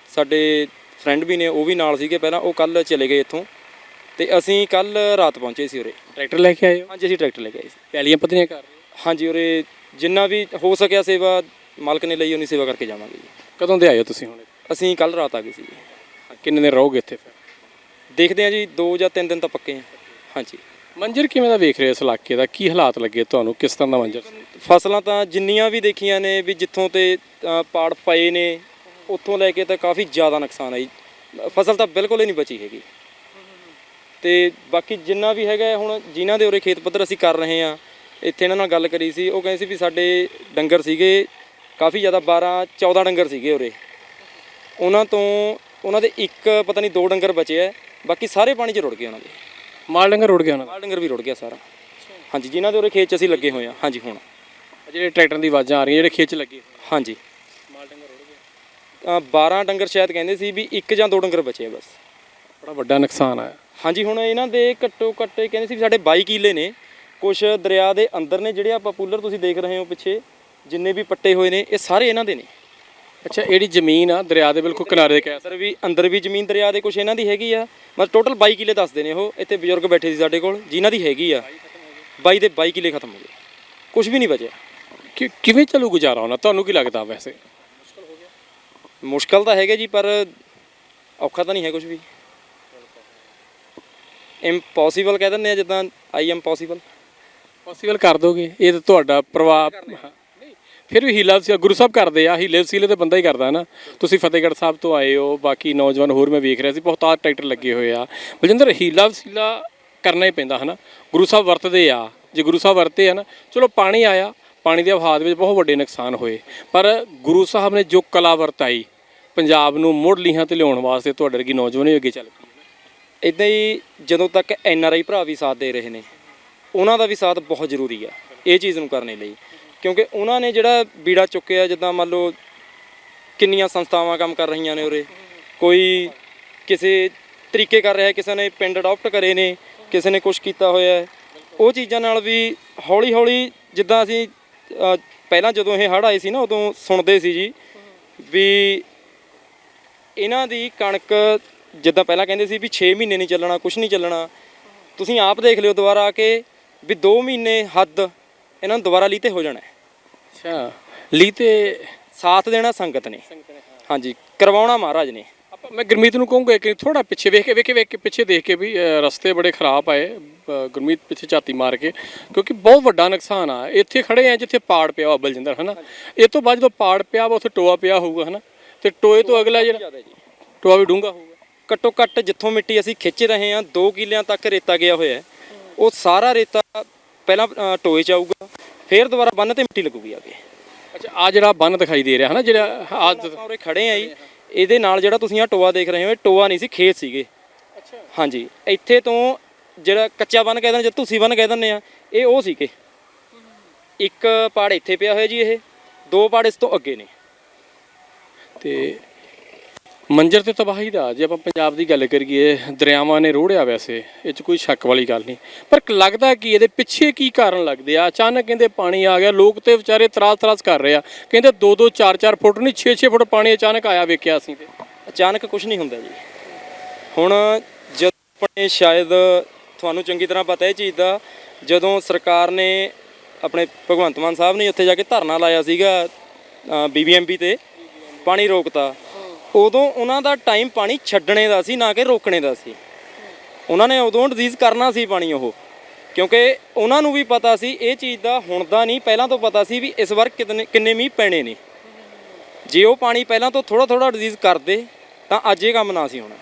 ਸਾਡੇ ਫਰੈਂਡ ਵੀ ਨੇ ਉਹ ਵੀ ਨਾਲ ਸੀਗੇ ਪਹਿਲਾਂ ਉਹ ਕੱਲ ਚਲੇ ਗਏ ਇੱਥੋਂ ਤੇ ਅਸੀਂ ਕੱਲ ਰਾਤ ਪਹੁੰਚੇ ਸੀ ਉਰੇ। ਟਰੈਕਟਰ ਲੈ ਕੇ ਆਏ ਹੋ? ਹਾਂਜੀ ਅਸੀਂ ਟਰੈਕਟਰ ਲੈ ਕੇ ਆਏ ਸੀ। ਪੈਲੀਆਂ ਪਤਨੀਆਂ ਕਰ ਰਹੇ ਹੋ? ਹਾਂਜੀ ਉਰੇ ਜਿੰਨਾ ਵੀ ਹੋ ਸਕਿਆ ਸੇਵਾ ਮਾਲਕ ਨੇ ਲਈ ਉਨੀ ਸੇਵਾ ਕਰਕੇ ਜਾਵਾਂਗੇ ਜੀ। ਕਦੋਂ ਦੇ ਆਏ ਹੋ ਤੁਸੀਂ ਹੁਣ? ਅਸੀਂ ਕੱਲ ਰਾਤ ਆ ਗਏ ਸੀ ਜੀ। ਕਿੰਨੇ ਦਿਨ ਰਹੋਗੇ ਇੱਥੇ ਫਿਰ? ਦੇਖਦੇ ਹਾਂ ਜੀ 2 ਜਾਂ 3 ਦਿਨ ਤਾਂ ਪੱਕੇ ਆ। ਹਾਂਜੀ। ਮੰਜ਼ਰ ਕਿਵੇਂ ਦਾ ਵੇਖ ਰਹੇ ਇਸ ਇਲਾਕੇ ਦਾ? ਕੀ ਹਾਲਾਤ ਲੱਗੇ ਤੁਹਾਨੂੰ? ਕਿਸ ਤਰ੍ਹਾਂ ਦਾ ਮੰਜ਼ਰ? ਫਸਲਾਂ ਤਾਂ ਜਿੰਨੀਆਂ ਵੀ ਦੇਖੀਆਂ ਨੇ ਵੀ ਜਿੱਥੋਂ ਤੇ ਅ, ਪਾੜ ਪਏ ਨੇ ਉੱਥੋਂ ਲੈ ਕੇ ਤਾਂ ਕਾਫੀ ਜ਼ਿਆਦਾ ਨੁਕਸਾਨ ਹੈ ਜੀ ਫਸਲ ਤਾਂ ਬਿਲਕੁਲ ਹੀ ਨਹੀਂ ਬਚੀ ਹੈਗੀ। ਤੇ ਬਾਕੀ ਜਿੰਨਾ ਵੀ ਹੈਗਾ ਹੈ, ਹੁਣ ਜਿਨ੍ਹਾਂ ਦੇ ਉਰੇ ਖੇਤ ਪੱਧਰ ਅਸੀਂ ਕਰ ਰਹੇ ਆ ਇੱਥੇ ਇਹਨਾਂ ਨਾਲ ਗੱਲ ਕਰੀ ਸੀ ਉਹ ਕਹਿੰਦੇ ਸੀ ਵੀ ਸਾਡੇ ਡੰਗਰ ਸੀਗੇ ਕਾਫੀ ਜ਼ਿਆਦਾ 12 14 ਡੰਗਰ ਸੀਗੇ ਉਰੇ। ਉਹਨਾਂ ਤੋਂ ਉਹਨਾਂ ਦੇ ਇੱਕ ਪਤਾ ਨਹੀਂ ਦੋ ਡੰਗਰ ਬਚੇ ਆ ਬਾਕੀ ਸਾਰੇ ਪਾਣੀ 'ਚ ਰੁੜ ਗਏ ਉਹਨਾਂ ਦੇ। ਮਾਲ ਡੰਗਰ ਰੁੜ ਗਿਆ ਉਹਨਾਂ ਦਾ? ਮਾਲ ਡੰਗਰ ਵੀ ਰੁੜ ਗਿਆ ਸਾਰਾ। ਹਾਂਜੀ ਜਿਨ੍ਹਾਂ ਦੇ ਉਰੇ ਖੇਤ 'ਚ ਅਸੀਂ ਲੱਗੇ ਹੋਏ ਆ ਹਾਂਜੀ ਹੁਣ। ਜਿਹੜੇ ਟਰੈਕਟਰਾਂ ਦੀ ਆਵਾਜ਼ਾਂ ਆ ਰਹੀਆਂ ਜਿਹੜੇ ਖੇਚ ਲੱਗੇ ਹਾਂਜੀ। ਅ, 12 ਡੰਗਰ ਸ਼ਾਇਦ ਕਹਿੰਦੇ ਸੀ ਵੀ ਇੱਕ ਜਾਂ ਦੋ ਡੰਗਰ ਬਚੇ ਆ ਬਸ। ਬੜਾ ਵੱਡਾ ਨੁਕਸਾਨ ਆਇਆ। ਹਾਂਜੀ ਹੁਣ ਇਹਨਾਂ ਦੇ ਘੱਟੋ ਘੱਟ ਕਹਿੰਦੇ ਸੀ ਵੀ ਸਾਡੇ 22 ਕਿੱਲੇ ਨੇ। ਕੁਝ ਦਰਿਆ ਦੇ ਅੰਦਰ ਨੇ ਜਿਹੜੇ ਆਪਾਂ ਪੂਲਰ ਤੁਸੀਂ ਦੇਖ ਰਹੇ ਹੋ ਪਿੱਛੇ ਜਿੰਨੇ ਵੀ ਪੱਟੇ ਹੋਏ ਨੇ ਇਹ ਸਾਰੇ ਇਹਨਾਂ ਦੇ ਨੇ। ਅੱਛਾ ਜਿਹੜੀ ਜ਼ਮੀਨ ਆ ਦਰਿਆ ਦੇ ਬਿਲਕੁਲ ਕਿਨਾਰੇ ਦੇ ਕਹਿ ਅੰਦਰ ਵੀ ਅੰਦਰ ਵੀ ਜ਼ਮੀਨ ਦਰਿਆ ਦੇ ਕੁਛ ਇਹਨਾਂ ਦੀ ਹੈਗੀ ਆ। ਮਤਲਬ ਟੋਟਲ 22 ਕਿੱਲੇ ਦੱਸਦੇ ਨੇ ਉਹ ਇੱਥੇ ਬਜ਼ੁਰਗ ਬੈਠੇ ਸੀ ਸਾਡੇ ਕੋਲ ਜਿਨ੍ਹਾਂ ਦੀ ਹੈਗੀ ਆ। 22 ਦੇ 22 ਕਿੱਲੇ ਖਤਮ ਹੋ ਗਏ। ਕੁਝ ਵੀ ਨਹੀਂ ਬਚਿਆ। ਕਿ ਕਿਵੇਂ ਚੱਲੂ ਗੁਜ਼ਾਰਾ ਹੋਣਾ ਤੁਹਾਨੂੰ ਕੀ ਲੱਗਦਾ ਵੈਸੇ? ਮੁਸ਼ਕਲ ਤਾਂ ਹੈਗਾ ਜੀ ਪਰ ਔਖਾ ਤਾਂ ਨਹੀਂ ਹੈ ਕੁਝ ਵੀ। ਇੰਪੋਸੀਬਲ ਕਹਿ ਦਿੰਦੇ ਆ ਜਿੱਦਾਂ ਆਈ ਐਮ ਪੋਸੀਬਲ ਪੋਸੀਬਲ ਕਰ ਦੋਗੇ। ਇਹ ਤਾਂ ਤੁਹਾਡਾ ਨਹੀਂ, ਫਿਰ ਵੀ ਹੀਲਾ ਵਸੀਲਾ ਗੁਰੂ ਸਾਹਿਬ ਕਰਦੇ ਆ ਹੀਲੇ ਵਸੀਲੇ ਤੇ ਬੰਦਾ ਹੀ ਕਰਦਾ ਨਾ। ਤੁਸੀਂ ਫਤਿਹਗੜ੍ਹ ਸਾਹਿਬ ਤੋਂ ਆਏ ਹੋ, ਬਾਕੀ ਨੌਜਵਾਨ ਹੋਰ ਮੈਂ ਵੇਖ ਰਿਹਾ ਸੀ, ਬਹੁਤ ਆ ਟਰੈਕਟਰ ਲੱਗੇ ਹੋਏ ਆ। ਬਲਜਿੰਦਰ ਹੀਲਾ ਵਸੀਲਾ ਕਰਨਾ ਹੀ ਪੈਂਦਾ, ਹਨਾ। ਗੁਰੂ ਸਾਹਿਬ ਵਰਤਦੇ ਆ, ਜੇ ਗੁਰੂ ਸਾਹਿਬ ਵਰਤੇ ਆ ਨਾ, ਚਲੋ ਪਾਣੀ ਆਇਆ, ਪਾਣੀ ਦੇ ਵਹਾਅ ਦੇ ਵਿੱਚ ਬਹੁਤ ਵੱਡੇ ਨੁਕਸਾਨ ਹੋਏ। ਪਰ ਗੁਰੂ ਸਾਹਿਬ ਨੇ ਜੋ ਕਲਾ ਵਰਤਾਈ, ਪੰਜਾਬ ਨੂੰ ਮੁੜ ਲੀਹਾਂ ਤੇ ਲਿਆਉਣ ਵਾਸਤੇ ਤੁਹਾਡੇ ਵਰਗੀ ਨੌਜਵਾਨੀ ਅੱਗੇ ਚੱਲ ਪਈ। ਇਦਾਂ ਹੀ ਜਦੋਂ ਤੱਕ ਐਨ ਆਰ ਆਈ ਭਰਾ ਵੀ ਸਾਥ ਦੇ ਰਹੇ ਨੇ, ਉਹਨਾਂ ਦਾ ਵੀ ਸਾਥ ਬਹੁਤ ਜ਼ਰੂਰੀ ਆ ਇਹ ਚੀਜ਼ ਨੂੰ ਕਰਨ ਲਈ। ਕਿਉਂਕਿ ਉਹਨਾਂ ਨੇ ਜਿਹੜਾ ਬੀੜਾ ਚੁੱਕਿਆ, ਜਿੱਦਾਂ ਮੰਨ ਲਓ ਕਿੰਨੀਆਂ ਸੰਸਥਾਵਾਂ ਕੰਮ ਕਰ ਰਹੀਆਂ ਨੇ ਉਰੇ। ਕੋਈ ਕਿਸੇ ਤਰੀਕੇ ਕਰ ਰਿਹਾ ਕਿਸੇ ਨੇ ਪਿੰਡ ਅਡਾਪਟ ਕਰੇ ਨੇ, ਕਿਸੇ ਨੇ ਕੁਝ ਕੀਤਾ ਹੋਇਆ ਹੈ। ਉਹ ਚੀਜ਼ਾਂ ਨਾਲ ਵੀ ਹੌਲੀ ਹੌਲੀ ਜਿੱਦਾਂ ਅਸੀਂ ਪਹਿਲਾਂ ਜਦੋਂ ਇਹ ਹੜ੍ਹ ਆਏ ਸੀ ਨਾ, ਉਦੋਂ ਸੁਣਦੇ ਸੀ ਜੀ ਵੀ ਇਹਨਾਂ ਦੀ ਕਣਕ ਜਿੱਦਾਂ ਪਹਿਲਾਂ ਕਹਿੰਦੇ ਸੀ ਵੀ 6 ਮਹੀਨੇ ਨਹੀਂ ਚੱਲਣਾ ਕੁਝ ਨਹੀਂ ਚੱਲਣਾ। ਤੁਸੀਂ ਆਪ ਦੇਖ ਲਿਓ ਦੁਬਾਰਾ ਆ ਕੇ ਵੀ 2 ਮਹੀਨੇ ਹੱਦ ਇਹਨਾਂ ਨੂੰ ਦੁਬਾਰਾ ਲੀਤੇ ਹੋ ਜਾਣਾ ਹੈ। ਅੱਛਾ। ਲੀ ਤੇ ਸਾਥ ਦੇਣਾ ਸੰਗਤ ਨੇ। ਹਾਂਜੀ ਕਰਵਾਉਣਾ ਮਹਾਰਾਜ ਨੇ। ਆਪਾਂ ਮੈਂ ਗੁਰਮੀਤ ਨੂੰ ਕਹੂੰਗਾ ਕਿ ਥੋੜਾ ਪਿੱਛੇ ਵੇਖ ਕੇ ਵੇਖ ਕੇ ਵੇਖ ਕੇ ਪਿੱਛੇ ਦੇਖ ਕੇ ਵੀ ਅ, ਰਸਤੇ ਬੜੇ ਖਰਾਬ ਆਏ ਅ, ਗੁਰਮੀਤ ਪਿੱਛੇ ਝਾਤੀ ਮਾਰ ਕੇ ਕਿਉਂਕਿ ਬਹੁਤ ਵੱਡਾ ਨੁਕਸਾਨ ਆ। ਇੱਥੇ ਖੜੇ ਆ ਜਿੱਥੇ ਪਾੜ ਪਿਆ ਵਾ ਬਲਜਿੰਦਰ ਹਨਾ? ਇਹ ਤੋਂ ਬਾਅਦ ਜਦੋਂ ਪਾੜ ਪਿਆ ਵਾ ਉੱਥੇ ਟੋਆ ਪਿਆ ਹੋਊਗਾ ਹਨਾ? ਤੇ ਟੋਏ ਤੋਂ ਅਗਲਾ ਜਿਹੜਾ ਟੋਆ ਵੀ ਡੂੰਘਾ ਹੋਊਗਾ। ਘੱਟੋ ਘੱਟ ਜਿੱਥੋਂ ਮਿੱਟੀ ਅਸੀਂ ਖਿੱਚ ਰਹੇ ਹਾਂ 2 ਕਿੱਲਿਆਂ ਤੱਕ ਰੇਤਾ ਗਿਆ ਹੋਇਆ ਹੈ। ਉਹ ਸਾਰਾ ਰੇਤਾ ਪਹਿਲਾਂ ਅ, ਟੋਏ ਚ ਆਊਗਾ ਫਿਰ ਦੁਬਾਰਾ ਬੰਨ ਤੇ ਮਿੱਟੀ ਲੱਗੂਗੀ ਅੱਗੇ। ਅੱਛਾ ਆ ਜਿਹੜਾ ਬੰਨ ਦਿਖਾਈ ਦੇ ਰਿਹਾ ਹਨਾ ਜਿਹੜਾ ਆ ਆਪਾਂ ਉਰੇ ਖੜੇ ਆ ਜੀ। ਇਹਦੇ ਨਾਲ ਜਿਹੜਾ ਤੁਸੀਂ ਆ ਟੋਆ ਦੇਖ ਰਹੇ ਹੋ ਇਹ ਟੋਆ ਨਹੀਂ ਸੀ ਖੇਤ ਸੀਗੇ। ਅੱਛਾ। ਹਾਂਜੀ ਇੱਥੇ ਤੋਂ ਜਿਹੜਾ ਕੱਚਾ ਬੰਨ ਕਹਿ ਦਿੰਦੇ ਜਾਂ ਤੁਸੀਂ ਬੰਨ ਕਹਿ ਦਿੰਦੇ ਆ ਇਹ ਉਹ ਸੀਗੇ। ਇੱਕ ਪਾੜ ਇੱਥੇ ਪਿਆ ਹੋਇਆ ਜੀ ਇਹ ਦੋ ਪਾੜ ਇਸ ਤੋਂ ਅੱਗੇ ਨੇ। ਤੇ ਮੰਜਰ ਤੇ ਤਬਾਹੀ ਦਾ, ਜੇ ਆਪਾਂ ਪੰਜਾਬ ਦੀ ਗੱਲ ਕਰੀਏ, ਦਰਿਆਵਾਂ ਨੇ ਰੋੜਿਆ ਵੈਸੇ, ਇਹ 'ਚ ਕੋਈ ਸ਼ੱਕ ਵਾਲੀ ਗੱਲ ਨਹੀਂ। ਪਰ ਲੱਗਦਾ ਕਿ ਇਹਦੇ ਪਿੱਛੇ ਕੀ ਕਾਰਨ ਲੱਗਦੇ ਆ? ਅਚਾਨਕ ਕਹਿੰਦੇ ਪਾਣੀ ਆ ਗਿਆ, ਲੋਕ ਤੇ ਵਿਚਾਰੇ ਤਰਾਸ-ਤਰਾਸ ਕਰ ਰਹੇ ਆ। ਕਹਿੰਦੇ 2-2 4-4 ਫੁੱਟ ਨਹੀਂ 6-6 ਫੁੱਟ ਪਾਣੀ ਅਚਾਨਕ ਆਇਆ ਵੇਖਿਆ ਅਸੀਂ ਤੇ। ਅਚਾਨਕ ਕੁਝ ਨਹੀਂ ਹੁੰਦਾ ਜੀ। ਹੁਣ ਜਦ ਆਪਣੇ ਸ਼ਾਇਦ ਤੁਹਾਨੂੰ ਚੰਗੀ ਤਰ੍ਹਾਂ ਪਤਾ ਇਹ ਚੀਜ਼ ਦਾ, ਜਦੋਂ ਸਰਕਾਰ ਨੇ ਆਪਣੇ ਭਗਵੰਤ ਮਾਨ ਸਾਹਿਬ ਨੇ ਉੱਥੇ ਜਾ ਕੇ ਧਰਨਾ ਲਾਇਆ ਸੀਗਾ ਬੀਬੀਐਮਬੀ ਤੇ, ਪਾਣੀ ਰੋਕਤਾ। ਉਦੋਂ ਉਹਨਾਂ ਦਾ ਟਾਈਮ ਪਾਣੀ ਛੱਡਣੇ ਦਾ ਸੀ, ਨਾ ਕਿ ਰੋਕਣੇ ਦਾ ਸੀ। ਉਹਨਾਂ ਨੇ ਉਦੋਂ ਡਿਜ਼ੀਜ਼ ਕਰਨਾ ਸੀ ਪਾਣੀ ਉਹ। ਕਿਉਂਕਿ ਉਹਨਾਂ ਨੂੰ ਵੀ ਪਤਾ ਸੀ, ਇਹ ਚੀਜ਼ ਦਾ ਹੁਣ ਦਾ ਨਹੀਂ, ਪਹਿਲਾਂ ਤੋਂ ਪਤਾ ਸੀ ਵੀ ਇਸ ਵਾਰ ਕਿਤਨੇ ਕਿੰਨੇ ਮੀਂਹ ਪੈਣੇ ਨੇ। ਜੇ ਉਹ ਪਾਣੀ ਪਹਿਲਾਂ ਤੋਂ ਥੋੜਾ ਥੋੜਾ ਡਿਜ਼ੀਜ਼ ਕਰਦੇ, ਤਾਂ ਅੱਜ ਇਹ ਕੰਮ ਨਾ ਸੀ ਹੋਣਾ।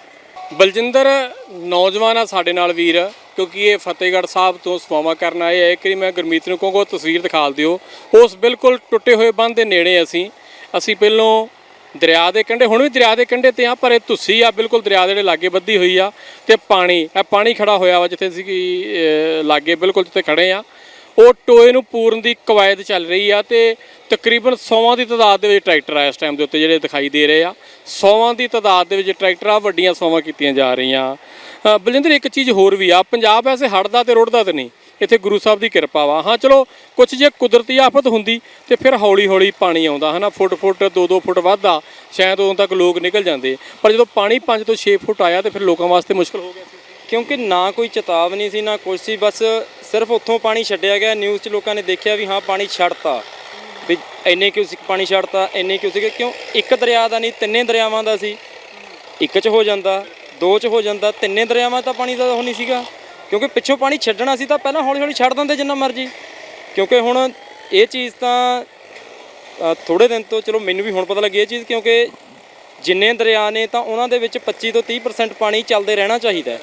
ਬਲਜਿੰਦਰ, ਨੌਜਵਾਨ ਆ ਸਾਡੇ ਨਾਲ ਵੀਰ, ਕਿਉਂਕਿ ਇਹ ਫਤਿਹਗੜ੍ਹ ਸਾਹਿਬ ਤੋਂ ਸਮਾਵਾ ਕਰਨ ਆਏ ਹੈ ਕਿ ਮੈਂ ਗੁਰਮੀਤ ਨੂੰ ਕਹੂੰਗਾ, ਉਹ ਤਸਵੀਰ ਦਿਖਾਲ ਦਿਓ। ਉਸ ਬਿਲਕੁਲ ਟੁੱਟੇ ਹੋਏ ਬੰਦ ਦੇ ਨੇੜੇ ਅਸੀਂ। ਅਸੀਂ ਪਹਿਲੋਂ ਦਰਿਆ ਦੇ ਕੰਢੇ ਹੁਣ ਵੀ ਦਰਿਆ ਦੇ ਕੰਢੇ ਤੇ ਆ ਪਰ ਇਹ ਧੁੱਸੀ ਆ ਬਿਲਕੁਲ ਦਰਿਆ ਦੇ ਲਾਗੇ ਬੱਧੀ ਹੋਈ ਆ ਤੇ ਪਾਣੀ ਇਹ ਪਾਣੀ ਖੜਾ ਹੋਇਆ ਵਾ ਜਿੱਥੇ ਅਸੀਂ ਲਾਗੇ ਬਿਲਕੁਲ ਜਿੱਥੇ ਖੜੇ ਆ। ਉਹ ਟੋਏ ਨੂੰ ਪੂਰਨ ਦੀ ਕਵਾਇਦ ਚੱਲ ਰਹੀ ਆ ਤੇ ਤਕਰੀਬਨ 100 ਦੀ ਤਾਦਾਦ ਦੇ ਵਿੱਚ ਟਰੈਕਟਰ ਆ ਇਸ ਟਾਈਮ ਦੇ ਉੱਤੇ ਜਿਹੜੇ ਦਿਖਾਈ ਦੇ ਰਹੇ ਆ। 100 ਦੀ ਤਾਦਾਦ ਦੇ ਵਿੱਚ ਟਰੈਕਟਰ ਆ ਵੱਡੀਆਂ 100 ਕੀਤੀਆਂ ਜਾ ਰਹੀਆਂ। ਅ, ਬਲਜਿੰਦਰ ਇੱਕ ਚੀਜ਼ ਹੋਰ ਵੀ ਆ ਪੰਜਾਬ ਐਸੇ ਹੜਦਾ ਤੇ ਰੁੜਦਾ ਤੇ ਨਹੀਂ। ਇੱਥੇ ਗੁਰੂ ਸਾਹਿਬ ਦੀ ਕਿਰਪਾ ਵਾ। ਹਾਂ, ਚਲੋ ਕੁਝ ਜੇ ਕੁਦਰਤੀ ਆਫਤ ਹੁੰਦੀ ਤੇ ਫਿਰ ਹੌਲੀ ਹੌਲੀ ਪਾਣੀ ਆਉਂਦਾ, ਹਨਾ? ਫੁੱਟ ਫੁੱਟ 2-2 ਫੁੱਟ ਵੱਧਦਾ, ਸ਼ਾਇਦ ਉਦੋਂ ਤੱਕ ਲੋਕ ਨਿਕਲ ਜਾਂਦੇ। ਪਰ ਜਦੋਂ ਪਾਣੀ 5 ਤੋਂ 6 ਫੁੱਟ ਆਇਆ ਤੇ ਫਿਰ ਲੋਕਾਂ ਵਾਸਤੇ ਮੁਸ਼ਕਲ ਹੋ ਗਿਆ ਸੀ। ਕਿਉਂਕਿ ਨਾ ਕੋਈ ਚੇਤਾਵਨੀ ਸੀ, ਨਾ ਕੁਛ ਸੀ, ਬਸ ਸਿਰਫ ਉੱਥੋਂ ਪਾਣੀ ਛੱਡਿਆ ਗਿਆ। ਨਿਊਜ਼ 'ਚ ਲੋਕਾਂ ਨੇ ਦੇਖਿਆ ਵੀ ਹਾਂ, ਪਾਣੀ ਛੱਡਤਾ। ਵੀ ਇੰਨੇ ਕਿਉਂ ਸੀ ਪਾਣੀ ਛੱਡਤਾ, ਇੰਨੇ ਕਿਉਂ ਸੀਗੇ ਕਿਉਂ? ਇੱਕ ਦਰਿਆ ਦਾ ਨਹੀਂ, ਤਿੰਨੇ ਦਰਿਆਵਾਂ ਦਾ ਸੀ। ਇੱਕ 'ਚ ਹੋ ਜਾਂਦਾ, ਦੋ 'ਚ ਹੋ ਜਾਂਦਾ, ਤਿੰਨੇ ਦਰਿਆਵਾਂ ਤਾਂ ਪਾਣੀ ਦਾ ਉਹ ਨਹੀਂ ਸੀਗਾ। ਕਿਉਂਕਿ ਪਿੱਛੋਂ ਪਾਣੀ ਛੱਡਣਾ ਸੀ ਤਾਂ ਪਹਿਲਾਂ ਹੌਲੀ ਹੌਲੀ ਛੱਡ ਦਿੰਦੇ ਜਿੰਨਾ ਮਰਜ਼ੀ। ਕਿਉਂਕਿ ਹੁਣ ਇਹ ਚੀਜ਼ ਤਾਂ ਅ, ਥੋੜੇ ਦਿਨ ਤੋਂ ਚਲੋ ਮੈਨੂੰ ਵੀ ਹੁਣ ਪਤਾ ਲੱਗੀ ਇਹ ਚੀਜ਼ ਕਿਉਂਕਿ ਜਿੰਨੇ ਦਰਿਆ ਨੇ ਤਾਂ ਉਹਨਾਂ ਦੇ ਵਿੱਚ 25 ਤੋਂ 30% ਪਾਣੀ ਚੱਲਦੇ ਰਹਿਣਾ ਚਾਹੀਦਾ ਹੈ।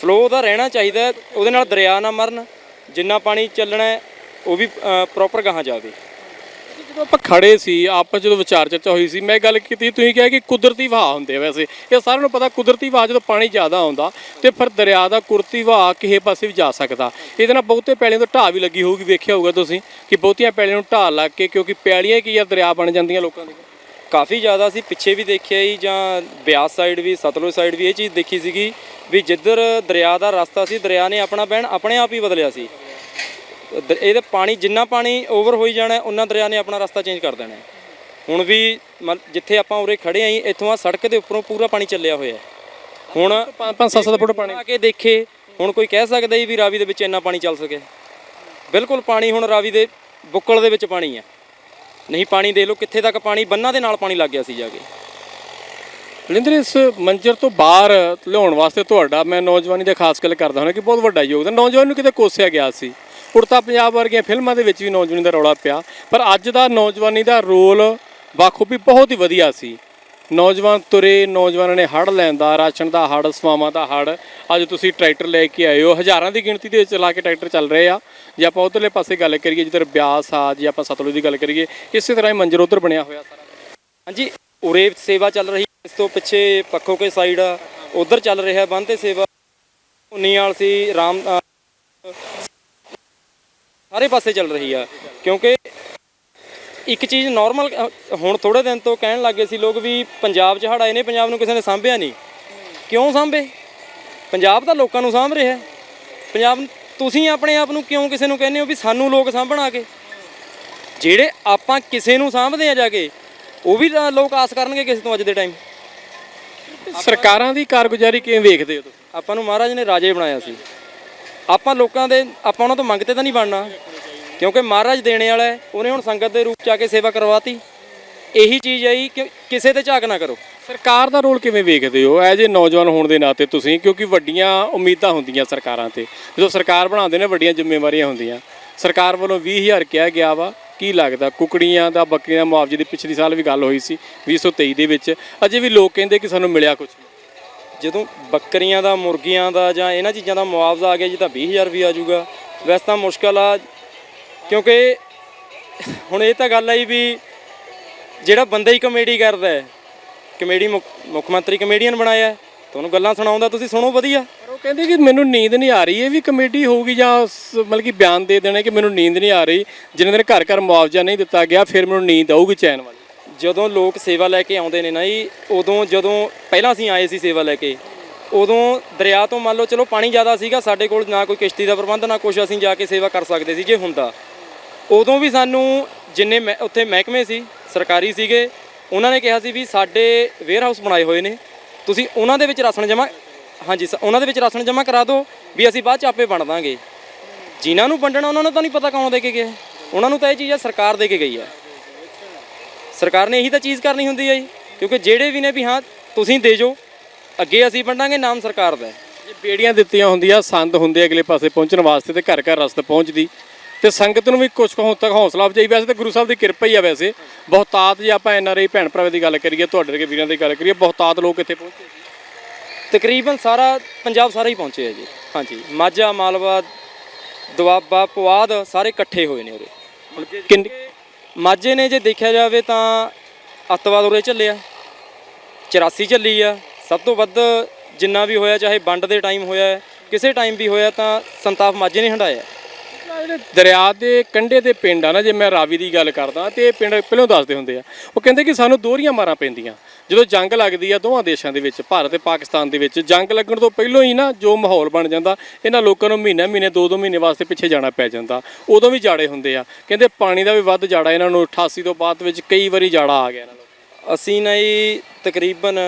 ਫਲੋ ਉਹਦਾ ਰਹਿਣਾ ਚਾਹੀਦਾ ਉਹਦੇ ਨਾਲ ਦਰਿਆ ਨਾ ਮਰਨ ਜਿੰਨਾ ਪਾਣੀ ਚੱਲਣਾ ਉਹ ਵੀ ਪ੍ਰੋਪਰ ਗਾਹਾਂ ਜਾਵੇ। ਜਦੋਂ ਆਪਾਂ ਖੜੇ ਸੀ, ਆਪਸ ਜਦੋਂ ਵਿਚਾਰ ਚਰਚਾ ਹੋਈ ਸੀ, ਮੈਂ ਗੱਲ ਕੀਤੀ, ਤੁਸੀਂ ਕਿਹਾ ਕਿ ਕੁਦਰਤੀ ਵਹਾਅ ਹੁੰਦੇ ਆ ਵੈਸੇ। ਇਹ ਸਾਰਿਆਂ ਨੂੰ ਪਤਾ, ਕੁਦਰਤੀ ਵਹਾਅ ਜਦੋਂ ਪਾਣੀ ਜ਼ਿਆਦਾ ਆਉਂਦਾ, ਤੇ ਫਿਰ ਦਰਿਆ ਦਾ ਕੁਦਰਤੀ ਵਹਾਅ ਕਿਸੇ ਪਾਸੇ ਵੀ ਜਾ ਸਕਦਾ। ਇਹਦੇ ਨਾਲ ਬਹੁਤੇ ਪੈਲੀਆਂ ਤੋਂ ਢਾਹ ਵੀ ਲੱਗੀ ਹੋਊਗੀ, ਵੇਖਿਆ ਹੋਊਗਾ ਤੁਸੀਂ, ਕਿ ਬਹੁਤੀਆਂ ਪੈਲੀਆਂ ਨੂੰ ਢਾਹ ਲੱਗ ਕੇ, ਕਿਉਂਕਿ ਪੈਲੀਆਂ ਕੀ ਆ, ਦਰਿਆ ਬਣ ਜਾਂਦੀਆਂ ਲੋਕਾਂ ਦੀਆਂ। ਕਾਫੀ ਜ਼ਿਆਦਾ ਸੀ, ਪਿੱਛੇ ਵੀ ਦੇਖਿਆ ਹੀ ਜਾਂ ਬਿਆਸ ਸਾਈਡ ਵੀ, ਸਤਲੁਜ ਸਾਈਡ ਵੀ, ਇਹ ਚੀਜ਼ ਦੇਖੀ ਸੀਗੀ, ਵੀ ਜਿੱਧਰ ਦਰਿਆ ਦਾ ਰਸਤਾ ਸੀ, ਦਰਿਆ ਨੇ ਆਪਣਾ ਬਹਿਣ, ਆਪਣੇ ਆਪ ਹੀ ਬਦਲਿਆ ਸੀ। ਇਹਦੇ ਪਾਣੀ ਜਿੰਨਾ ਪਾਣੀ ਓਵਰ ਹੋਈ ਜਾਣਾ ਉਨਾ ਦਰਿਆ ਨੇ ਆਪਣਾ ਰਸਤਾ ਚੇਂਜ ਕਰ ਦੇਣਾ। ਹੁਣ ਵੀ ਜਿੱਥੇ ਆਪਾਂ ਉਰੇ ਖੜੇ ਆਂ ਇੱਥੋਂ ਆ ਸੜਕ ਦੇ ਉੱਪਰੋਂ ਪੂਰਾ ਪਾਣੀ ਚੱਲਿਆ ਹੋਇਆ ਹੁਣ 5-7 ਫੁੱਟ ਪਾਣੀ। ਆ ਕੇ ਦੇਖੇ ਹੁਣ ਕੋਈ ਕਹਿ ਸਕਦਾ ਵੀ ਰਾਵੀ ਦੇ ਵਿੱਚ ਇੰਨਾ ਪਾਣੀ ਚੱਲ ਸਕੇ। ਬਿਲਕੁਲ ਪਾਣੀ ਹੁਣ ਰਾਵੀ ਦੇ ਬੁੱਕਲ ਦੇ ਵਿੱਚ ਪਾਣੀ ਆ ਨਹੀਂ ਪਾਣੀ ਦੇ ਲਓ ਕਿੱਥੇ ਤੱਕ ਪਾਣੀ ਬੰਨਾਂ ਦੇ ਨਾਲ ਪਾਣੀ ਲੱਗ ਗਿਆ ਸੀ ਜਾ ਕੇ। ਬਲਿੰਦਰ ਇਸ ਮੰਜਰ ਤੋਂ ਬਾਹਰ ਲਿਆਉਣ ਵਾਸਤੇ ਤੁਹਾਡਾ ਮੈਂ ਨੌਜਵਾਨੀ ਦਾ ਖਾਸ ਗੱਲ ਕਰਦਾ ਹਾਂ ਕਿ ਬਹੁਤ ਵੱਡਾ ਯੋਗਦਾਨ। ਨੌਜਵਾਨ ਨੂੰ ਕਿਤੇ ਕੋਸਿਆ ਗਿਆ ਸੀ। ਉੜਤਾ ਪੰਜਾਬ ਵਰਗੀਆਂ ਫਿਲਮਾਂ ਦੇ ਵਿੱਚ ਵੀ ਨੌਜਵਾਨੀ ਦਾ ਰੌਲਾ ਪਿਆ। ਪਰ ਅੱਜ ਦਾ ਨੌਜਵਾਨੀ ਦਾ ਰੋਲ ਬਾਖੂਬੀ ਬਹੁਤ ਹੀ ਵਧੀਆ ਸੀ। ਨੌਜਵਾਨ ਤੁਰੇ, ਨੌਜਵਾਨਾਂ ਨੇ ਹੜ ਲੈਂਦਾ, ਰਾਸ਼ਨ ਦਾ ਹੜ ਸਵਾਵਾਂ ਦਾ ਹੜ ਅੱਜ ਤੁਸੀਂ ਟਰੈਕਟਰ ਲੈ ਕੇ ਆਏ ਹੋ। ਹਜ਼ਾਰਾਂ ਦੀ ਗਿਣਤੀ ਦੇ ਵਿੱਚ ਚਲਾ ਕੇ ਟਰੈਕਟਰ ਚੱਲ ਰਹੇ ਆ। ਜੇ ਆਪਾਂ ਉਧਰਲੇ ਪਾਸੇ ਗੱਲ ਕਰੀਏ, ਜਿੱਧਰ ਬਿਆਸ ਆ, ਜੇ ਆਪਾਂ ਸਤਲੁਜ ਦੀ ਗੱਲ ਕਰੀਏ, ਇਸੇ ਤਰ੍ਹਾਂ ਹੀ ਮੰਜਰ ਉਧਰ ਬਣਿਆ ਹੋਇਆ ਸਾਰਾ। ਹਾਂਜੀ, ਉਰੇ ਸੇਵਾ ਚੱਲ ਰਹੀ ਇਸ ਤੋਂ ਪਿੱਛੇ ਪੱਖੋ ਕੇ ਸਾਈਡ ਆ ਉਧਰ ਚੱਲ ਰਿਹਾ ਬੰਦ ਤੇ ਸੇਵਾ। ਉਨੀਵਾਲ ਸੀ, ਰਾਮ ਸਾਰੇ ਪਾਸੇ ਚੱਲ ਰਹੀ ਆ ਕਿਉਂਕਿ ਇੱਕ ਚੀਜ਼ ਨਾਰਮਲ ਹੁਣ ਥੋੜੇ ਦਿਨ ਤੋਂ ਕਹਿਣ ਲੱਗੇ ਸੀ ਲੋਕ ਵੀ ਪੰਜਾਬ 'ਚ ਹੜ੍ਹ ਆਏ ਨੇ ਪੰਜਾਬ ਨੂੰ ਕਿਸੇ ਨੇ ਸਾਂਭਿਆ ਨਹੀਂ। ਕਿਉਂ ਸਾਂਭੇ? ਪੰਜਾਬ ਤਾਂ ਲੋਕਾਂ ਨੂੰ ਸਾਂਭ ਰਿਹਾ। ਪੰਜਾਬ ਤੁਸੀਂ ਆਪਣੇ ਆਪ ਨੂੰ ਕਿਉਂ ਕਿਸੇ ਨੂੰ ਕਹਿੰਦੇ ਹੋ ਵੀ ਸਾਨੂੰ ਲੋਕ ਸਾਂਭਣ ਆ ਕੇ? ਜਿਹੜੇ ਆਪਾਂ ਕਿਸੇ ਨੂੰ ਸਾਂਭਦੇ ਆ ਜਾ ਕੇ ਉਹ ਵੀ ਲੋਕ ਆਸ ਕਰਨਗੇ ਕਿਸੇ ਤੋਂ ਅੱਜ ਦੇ ਟਾਈਮ ਸਰਕਾਰਾਂ ਦੀ ਕਾਰਗੁਜ਼ਾਰੀ ਕਿਵੇਂ ਵੇਖਦੇ ਹੋ ਤੁਸੀਂ? ਆਪਾਂ ਨੂੰ ਮਹਾਰਾਜ ਨੇ ਰਾਜੇ ਬਣਾਇਆ ਸੀ। ਆਪਾਂ ਲੋਕਾਂ ਦੇ, ਆਪਾਂ ਉਹਨਾਂ ਤੋਂ ਮੰਗਤੇ ਤਾਂ ਨਹੀਂ ਬਣਨਾ। ਕਿਉਂਕਿ ਮਹਾਰਾਜ ਦੇਣੇ ਵਾਲਾ ਹੈ, ਉਹਨੇ ਹੁਣ ਸੰਗਤ ਦੇ ਰੂਪ ਚ ਆ ਕੇ ਸੇਵਾ ਕਰਵਾਤੀ। ਇਹੀ ਚੀਜ਼ ਆਈ ਕਿ ਕਿਸੇ ਤੇ ਝਾਕ ਨਾ ਕਰੋ। ਸਰਕਾਰ ਦਾ ਰੋਲ ਕਿਵੇਂ ਵੇਖਦੇ ਹੋ? ਐਜ ਏ ਨੌਜਵਾਨ ਹੋਣ ਦੇ ਨਾਤੇ ਤੁਸੀਂ, ਕਿਉਂਕਿ ਵੱਡੀਆਂ ਉਮੀਦਾਂ ਹੁੰਦੀਆਂ ਸਰਕਾਰਾਂ ਤੇ। ਜਦੋਂ ਸਰਕਾਰ ਬਣਾਉਂਦੇ ਨੇ, ਵੱਡੀਆਂ ਜ਼ਿੰਮੇਵਾਰੀਆਂ ਹੁੰਦੀਆਂ। ਸਰਕਾਰ ਵੱਲੋਂ 20000 ਕਿਹਾ ਗਿਆ ਵਾ, ਕੀ ਲੱਗਦਾ? ਕੁਕੜੀਆਂ ਦਾ, ਬੱਕਰੀਆਂ ਦਾ ਮੁਆਵਜ਼ੇ ਦੀ ਪਿਛਲੀ ਸਾਲ ਵੀ ਗੱਲ ਹੋਈ ਸੀ 2023 ਦੇ ਵਿੱਚ। ਅਜੇ ਵੀ ਲੋਕ ਕਹਿੰਦੇ ਕਿ ਸਾਨੂੰ ਮਿਲਿਆ ਕੁਝ ਜਦੋਂ ਬੱਕਰੀਆਂ ਦਾ, ਮੁਰਗੀਆਂ ਦਾ ਜਾਂ ਇਹਨਾਂ ਚੀਜ਼ਾਂ ਦਾ ਮੁਆਵਜ਼ਾ ਆ ਗਿਆ ਜੀ ਤਾਂ 20000 ਵੀ ਆ ਜਾਊਗਾ ਵੈਸੇ ਤਾਂ ਮੁਸ਼ਕਲ ਆ, ਕਿਉਂਕਿ ਹੁਣ ਇਹ ਤਾਂ ਗੱਲ ਆਈ ਵੀ ਜਿਹੜਾ ਬੰਦਾ ਹੀ ਕਮੇਡੀ ਕਰਦਾ ਹੈ, ਕਮੇਡੀ ਮੁੱਖ ਮੁੱਖ ਮੰਤਰੀ ਕਮੇਡੀਅਨ ਬਣਾਇਆ ਤੁਹਾਨੂੰ ਗੱਲਾਂ ਸੁਣਾਉਂਦਾ, ਤੁਸੀਂ ਸੁਣੋ ਵਧੀਆ। ਉਹ ਕਹਿੰਦੇ ਕਿ ਮੈਨੂੰ ਨੀਂਦ ਨਹੀਂ ਆ ਰਹੀ, ਇਹ ਵੀ ਕਮੇਡੀ ਹੋਊਗੀ ਜਾਂ ਸ- ਮਤਲਬ ਕਿ ਬਿਆਨ ਦੇ ਦੇਣੇ ਕਿ ਮੈਨੂੰ ਨੀਂਦ ਨਹੀਂ ਆ ਰਹੀ, ਜਿੰਨੇ ਦਿਨ ਘਰ ਘਰ ਮੁਆਵਜ਼ਾ ਨਹੀਂ ਦਿੱਤਾ ਗਿਆ, ਫਿਰ ਮੈਨੂੰ ਨੀਂਦ ਆਊਗੀ ਚੈਨ ਵਾਲੀ। ਜਦੋਂ ਲੋਕ ਸੇਵਾ ਲੈ ਕੇ ਆਉਂਦੇ ਨੇ ਨਾ ਜੀ, ਉਦੋਂ ਜਦੋਂ ਪਹਿਲਾਂ ਅਸੀਂ ਆਏ ਸੀ ਸੇਵਾ ਲੈ ਕੇ, ਉਦੋਂ ਦਰਿਆ ਤੋਂ ਮੰਨ ਲਓ ਚਲੋ ਪਾਣੀ ਜ਼ਿਆਦਾ ਸੀਗਾ, ਸਾਡੇ ਕੋਲ ਨਾ ਕੋਈ ਕਿਸ਼ਤੀ ਦਾ ਪ੍ਰਬੰਧ, ਨਾ ਕੁਛ ਅਸੀਂ ਜਾ ਕੇ ਸੇਵਾ ਕਰ ਸਕਦੇ ਸੀ ਜੇ ਹੁੰਦਾ। ਉਦੋਂ ਵੀ ਸਾਨੂੰ ਜਿੰਨੇ ਮਹਿ- ਉੱਥੇ ਮਹਿਕਮੇ ਸੀ, ਸਰਕਾਰੀ ਸੀਗੇ, ਉਹਨਾਂ ਨੇ ਕਿਹਾ ਸੀ ਵੀ ਸਾਡੇ ਵੇਅਰ ਹਾਊਸ ਬਣਾਏ ਹੋਏ ਨੇ, ਤੁਸੀਂ ਉਹਨਾਂ ਦੇ ਵਿੱਚ ਰਾਸ਼ਨ ਜਮ੍ਹਾਂ, ਹਾਂਜੀ, ਸ- ਉਹਨਾਂ ਦੇ ਵਿੱਚ ਰਾਸ਼ਨ ਜਮ੍ਹਾਂ ਕਰਾ ਦਿਓ ਵੀ ਅਸੀਂ ਬਾਅਦ ਚ ਆਪੇ ਵੰਡ ਦਾਂਗੇ। ਜਿਨ੍ਹਾਂ ਨੂੰ ਵੰਡਣਾ, ਉਹਨਾਂ ਨੂੰ ਤਾਂ ਨਹੀਂ ਪਤਾ ਕੌਣ ਦੇ ਕੇ ਗਿਆ। ਹੈ। ਉਹਨਾਂ ਨੂੰ ਤਾਂ ਇਹ ਚੀਜ਼ ਆ, ਸਰਕਾਰ ਦੇ ਕੇ ਗਈ ਹੈ ਸਰਕਾਰ ਨੇ ਇਹੀ ਤਾਂ ਚੀਜ਼ ਕਰਨੀ ਹੁੰਦੀ ਹੈ ਜੀ ਕਿਉਂਕਿ ਜਿਹੜੇ ਵੀ ਨੇ ਵੀ ਹਾਂ ਤੁਸੀਂ ਦੇ ਜੋ ਅੱਗੇ ਅਸੀਂ ਵੰਡਾਂਗੇ ਨਾਮ ਸਰਕਾਰ ਦਾ ਜੇ ਬੇੜੀਆਂ ਦਿੱਤੀਆਂ ਹੁੰਦੀਆਂ ਸੰਦ ਹੁੰਦੇ ਅਗਲੇ ਪਾਸੇ ਪਹੁੰਚਣ ਵਾਸਤੇ ਤੇ ਘਰ ਘਰ ਰਸਤ ਪਹੁੰਚਦੀ। ਤੇ ਸੰਗਤ ਨੂੰ ਵੀ ਕੁਝ ਕੁ ਤੱਕ ਹੌਸਲਾ ਅਫਜਾਈ ਵੈਸੇ ਤਾਂ ਗੁਰੂ ਸਾਹਿਬ ਦੀ ਕਿਰਪਾ ਹੀ ਆ ਵੈਸੇ। ਬਹੁਤਾਤ ਜੇ ਆਪਾਂ ਐਨਆਰਆਈ ਭੈਣ ਭਰਾਵਾਂ ਦੀ ਗੱਲ ਕਰੀਏ ਤੁਹਾਡੇ ਵਰਗੇ ਵੀਰਾਂ ਦੀ ਗੱਲ ਕਰੀਏ ਬਹੁਤਾਤ ਲੋਕ ਇੱਥੇ ਪਹੁੰਚੇ ਤਕਰੀਬਨ ਸਾਰਾ ਪੰਜਾਬ ਸਾਰਾ ਹੀ ਪਹੁੰਚਿਆ ਜੀ। ਹਾਂਜੀ ਮਾਝਾ ਮਾਲਵਾ ਦੁਆਬਾ ਪੁਆਧ ਸਾਰੇ ਇਕੱਠੇ ਹੋਏ ਨੇ ਉਰੇ। ਕਿੰਨੇ ਮਾਝੇ ਨੇ ਜੇ ਦੇਖਿਆ ਜਾਵੇ ਤਾਂ ਅੱਤਵਾਦ ਉਰੇ ਚੱਲਿਆ। 84 ਚੱਲੀ ਆ। ਸਭ ਤੋਂ ਵੱਧ ਜਿੰਨਾ ਵੀ ਹੋਇਆ, ਚਾਹੇ ਵੰਡ ਦੇ ਟਾਈਮ ਹੋਇਆ, ਕਿਸੇ ਟਾਈਮ ਵੀ ਹੋਇਆ, ਤਾਂ ਸੰਤਾਪ ਮਾਝੇ ਨੇ ਹੰਡਾਇਆ। ਜਿਹੜੇ ਦਰਿਆ ਦੇ ਕੰਢੇ ਦੇ ਪਿੰਡ ਆ ਨਾ, ਜੇ ਮੈਂ ਰਾਵੀ ਦੀ ਗੱਲ ਕਰਦਾ, ਤੇ ਇਹ ਪਿੰਡ ਪਹਿਲਾਂ ਦੱਸਦੇ ਹੁੰਦੇ ਆ। ਉਹ ਕਹਿੰਦੇ ਕਿ ਸਾਨੂੰ ਦੋਹਰੀਆਂ ਮਾਰਾਂ ਪੈਂਦੀਆਂ। ਜਦੋਂ ਜੰਗ ਲੱਗਦੀ ਆ ਦੋਵਾਂ ਦੇਸ਼ਾਂ ਦੇ ਵਿੱਚ, ਭਾਰਤ ਤੇ ਪਾਕਿਸਤਾਨ ਦੇ ਵਿੱਚ, ਜੰਗ ਲੱਗਣ ਤੋਂ ਪਹਿਲਾਂ ਹੀ ਨਾ ਜੋ ਮਾਹੌਲ ਬਣ ਜਾਂਦਾ, ਇਹਨਾਂ ਲੋਕਾਂ ਨੂੰ ਮਹੀਨਾ ਮਹੀਨੇ, ਦੋ ਦੋ ਮਹੀਨੇ ਵਾਸਤੇ ਪਿੱਛੇ ਜਾਣਾ ਪੈ ਜਾਂਦਾ। ਉਦੋਂ ਵੀ ਜਾੜੇ ਹੁੰਦੇ ਆ। ਕਹਿੰਦੇ ਪਾਣੀ ਦਾ ਵੀ ਵੱਧ ਜਾੜਾ ਇਹਨਾਂ ਨੂੰ 88 ਤੋਂ ਬਾਅਦ ਵਿੱਚ ਕਈ ਵਾਰੀ ਜਾੜਾ ਆ ਗਿਆ ਇਹਨਾਂ ਨੂੰ। ਅਸੀਂ ਨਾ ਜੀ ਤਕਰੀਬਨ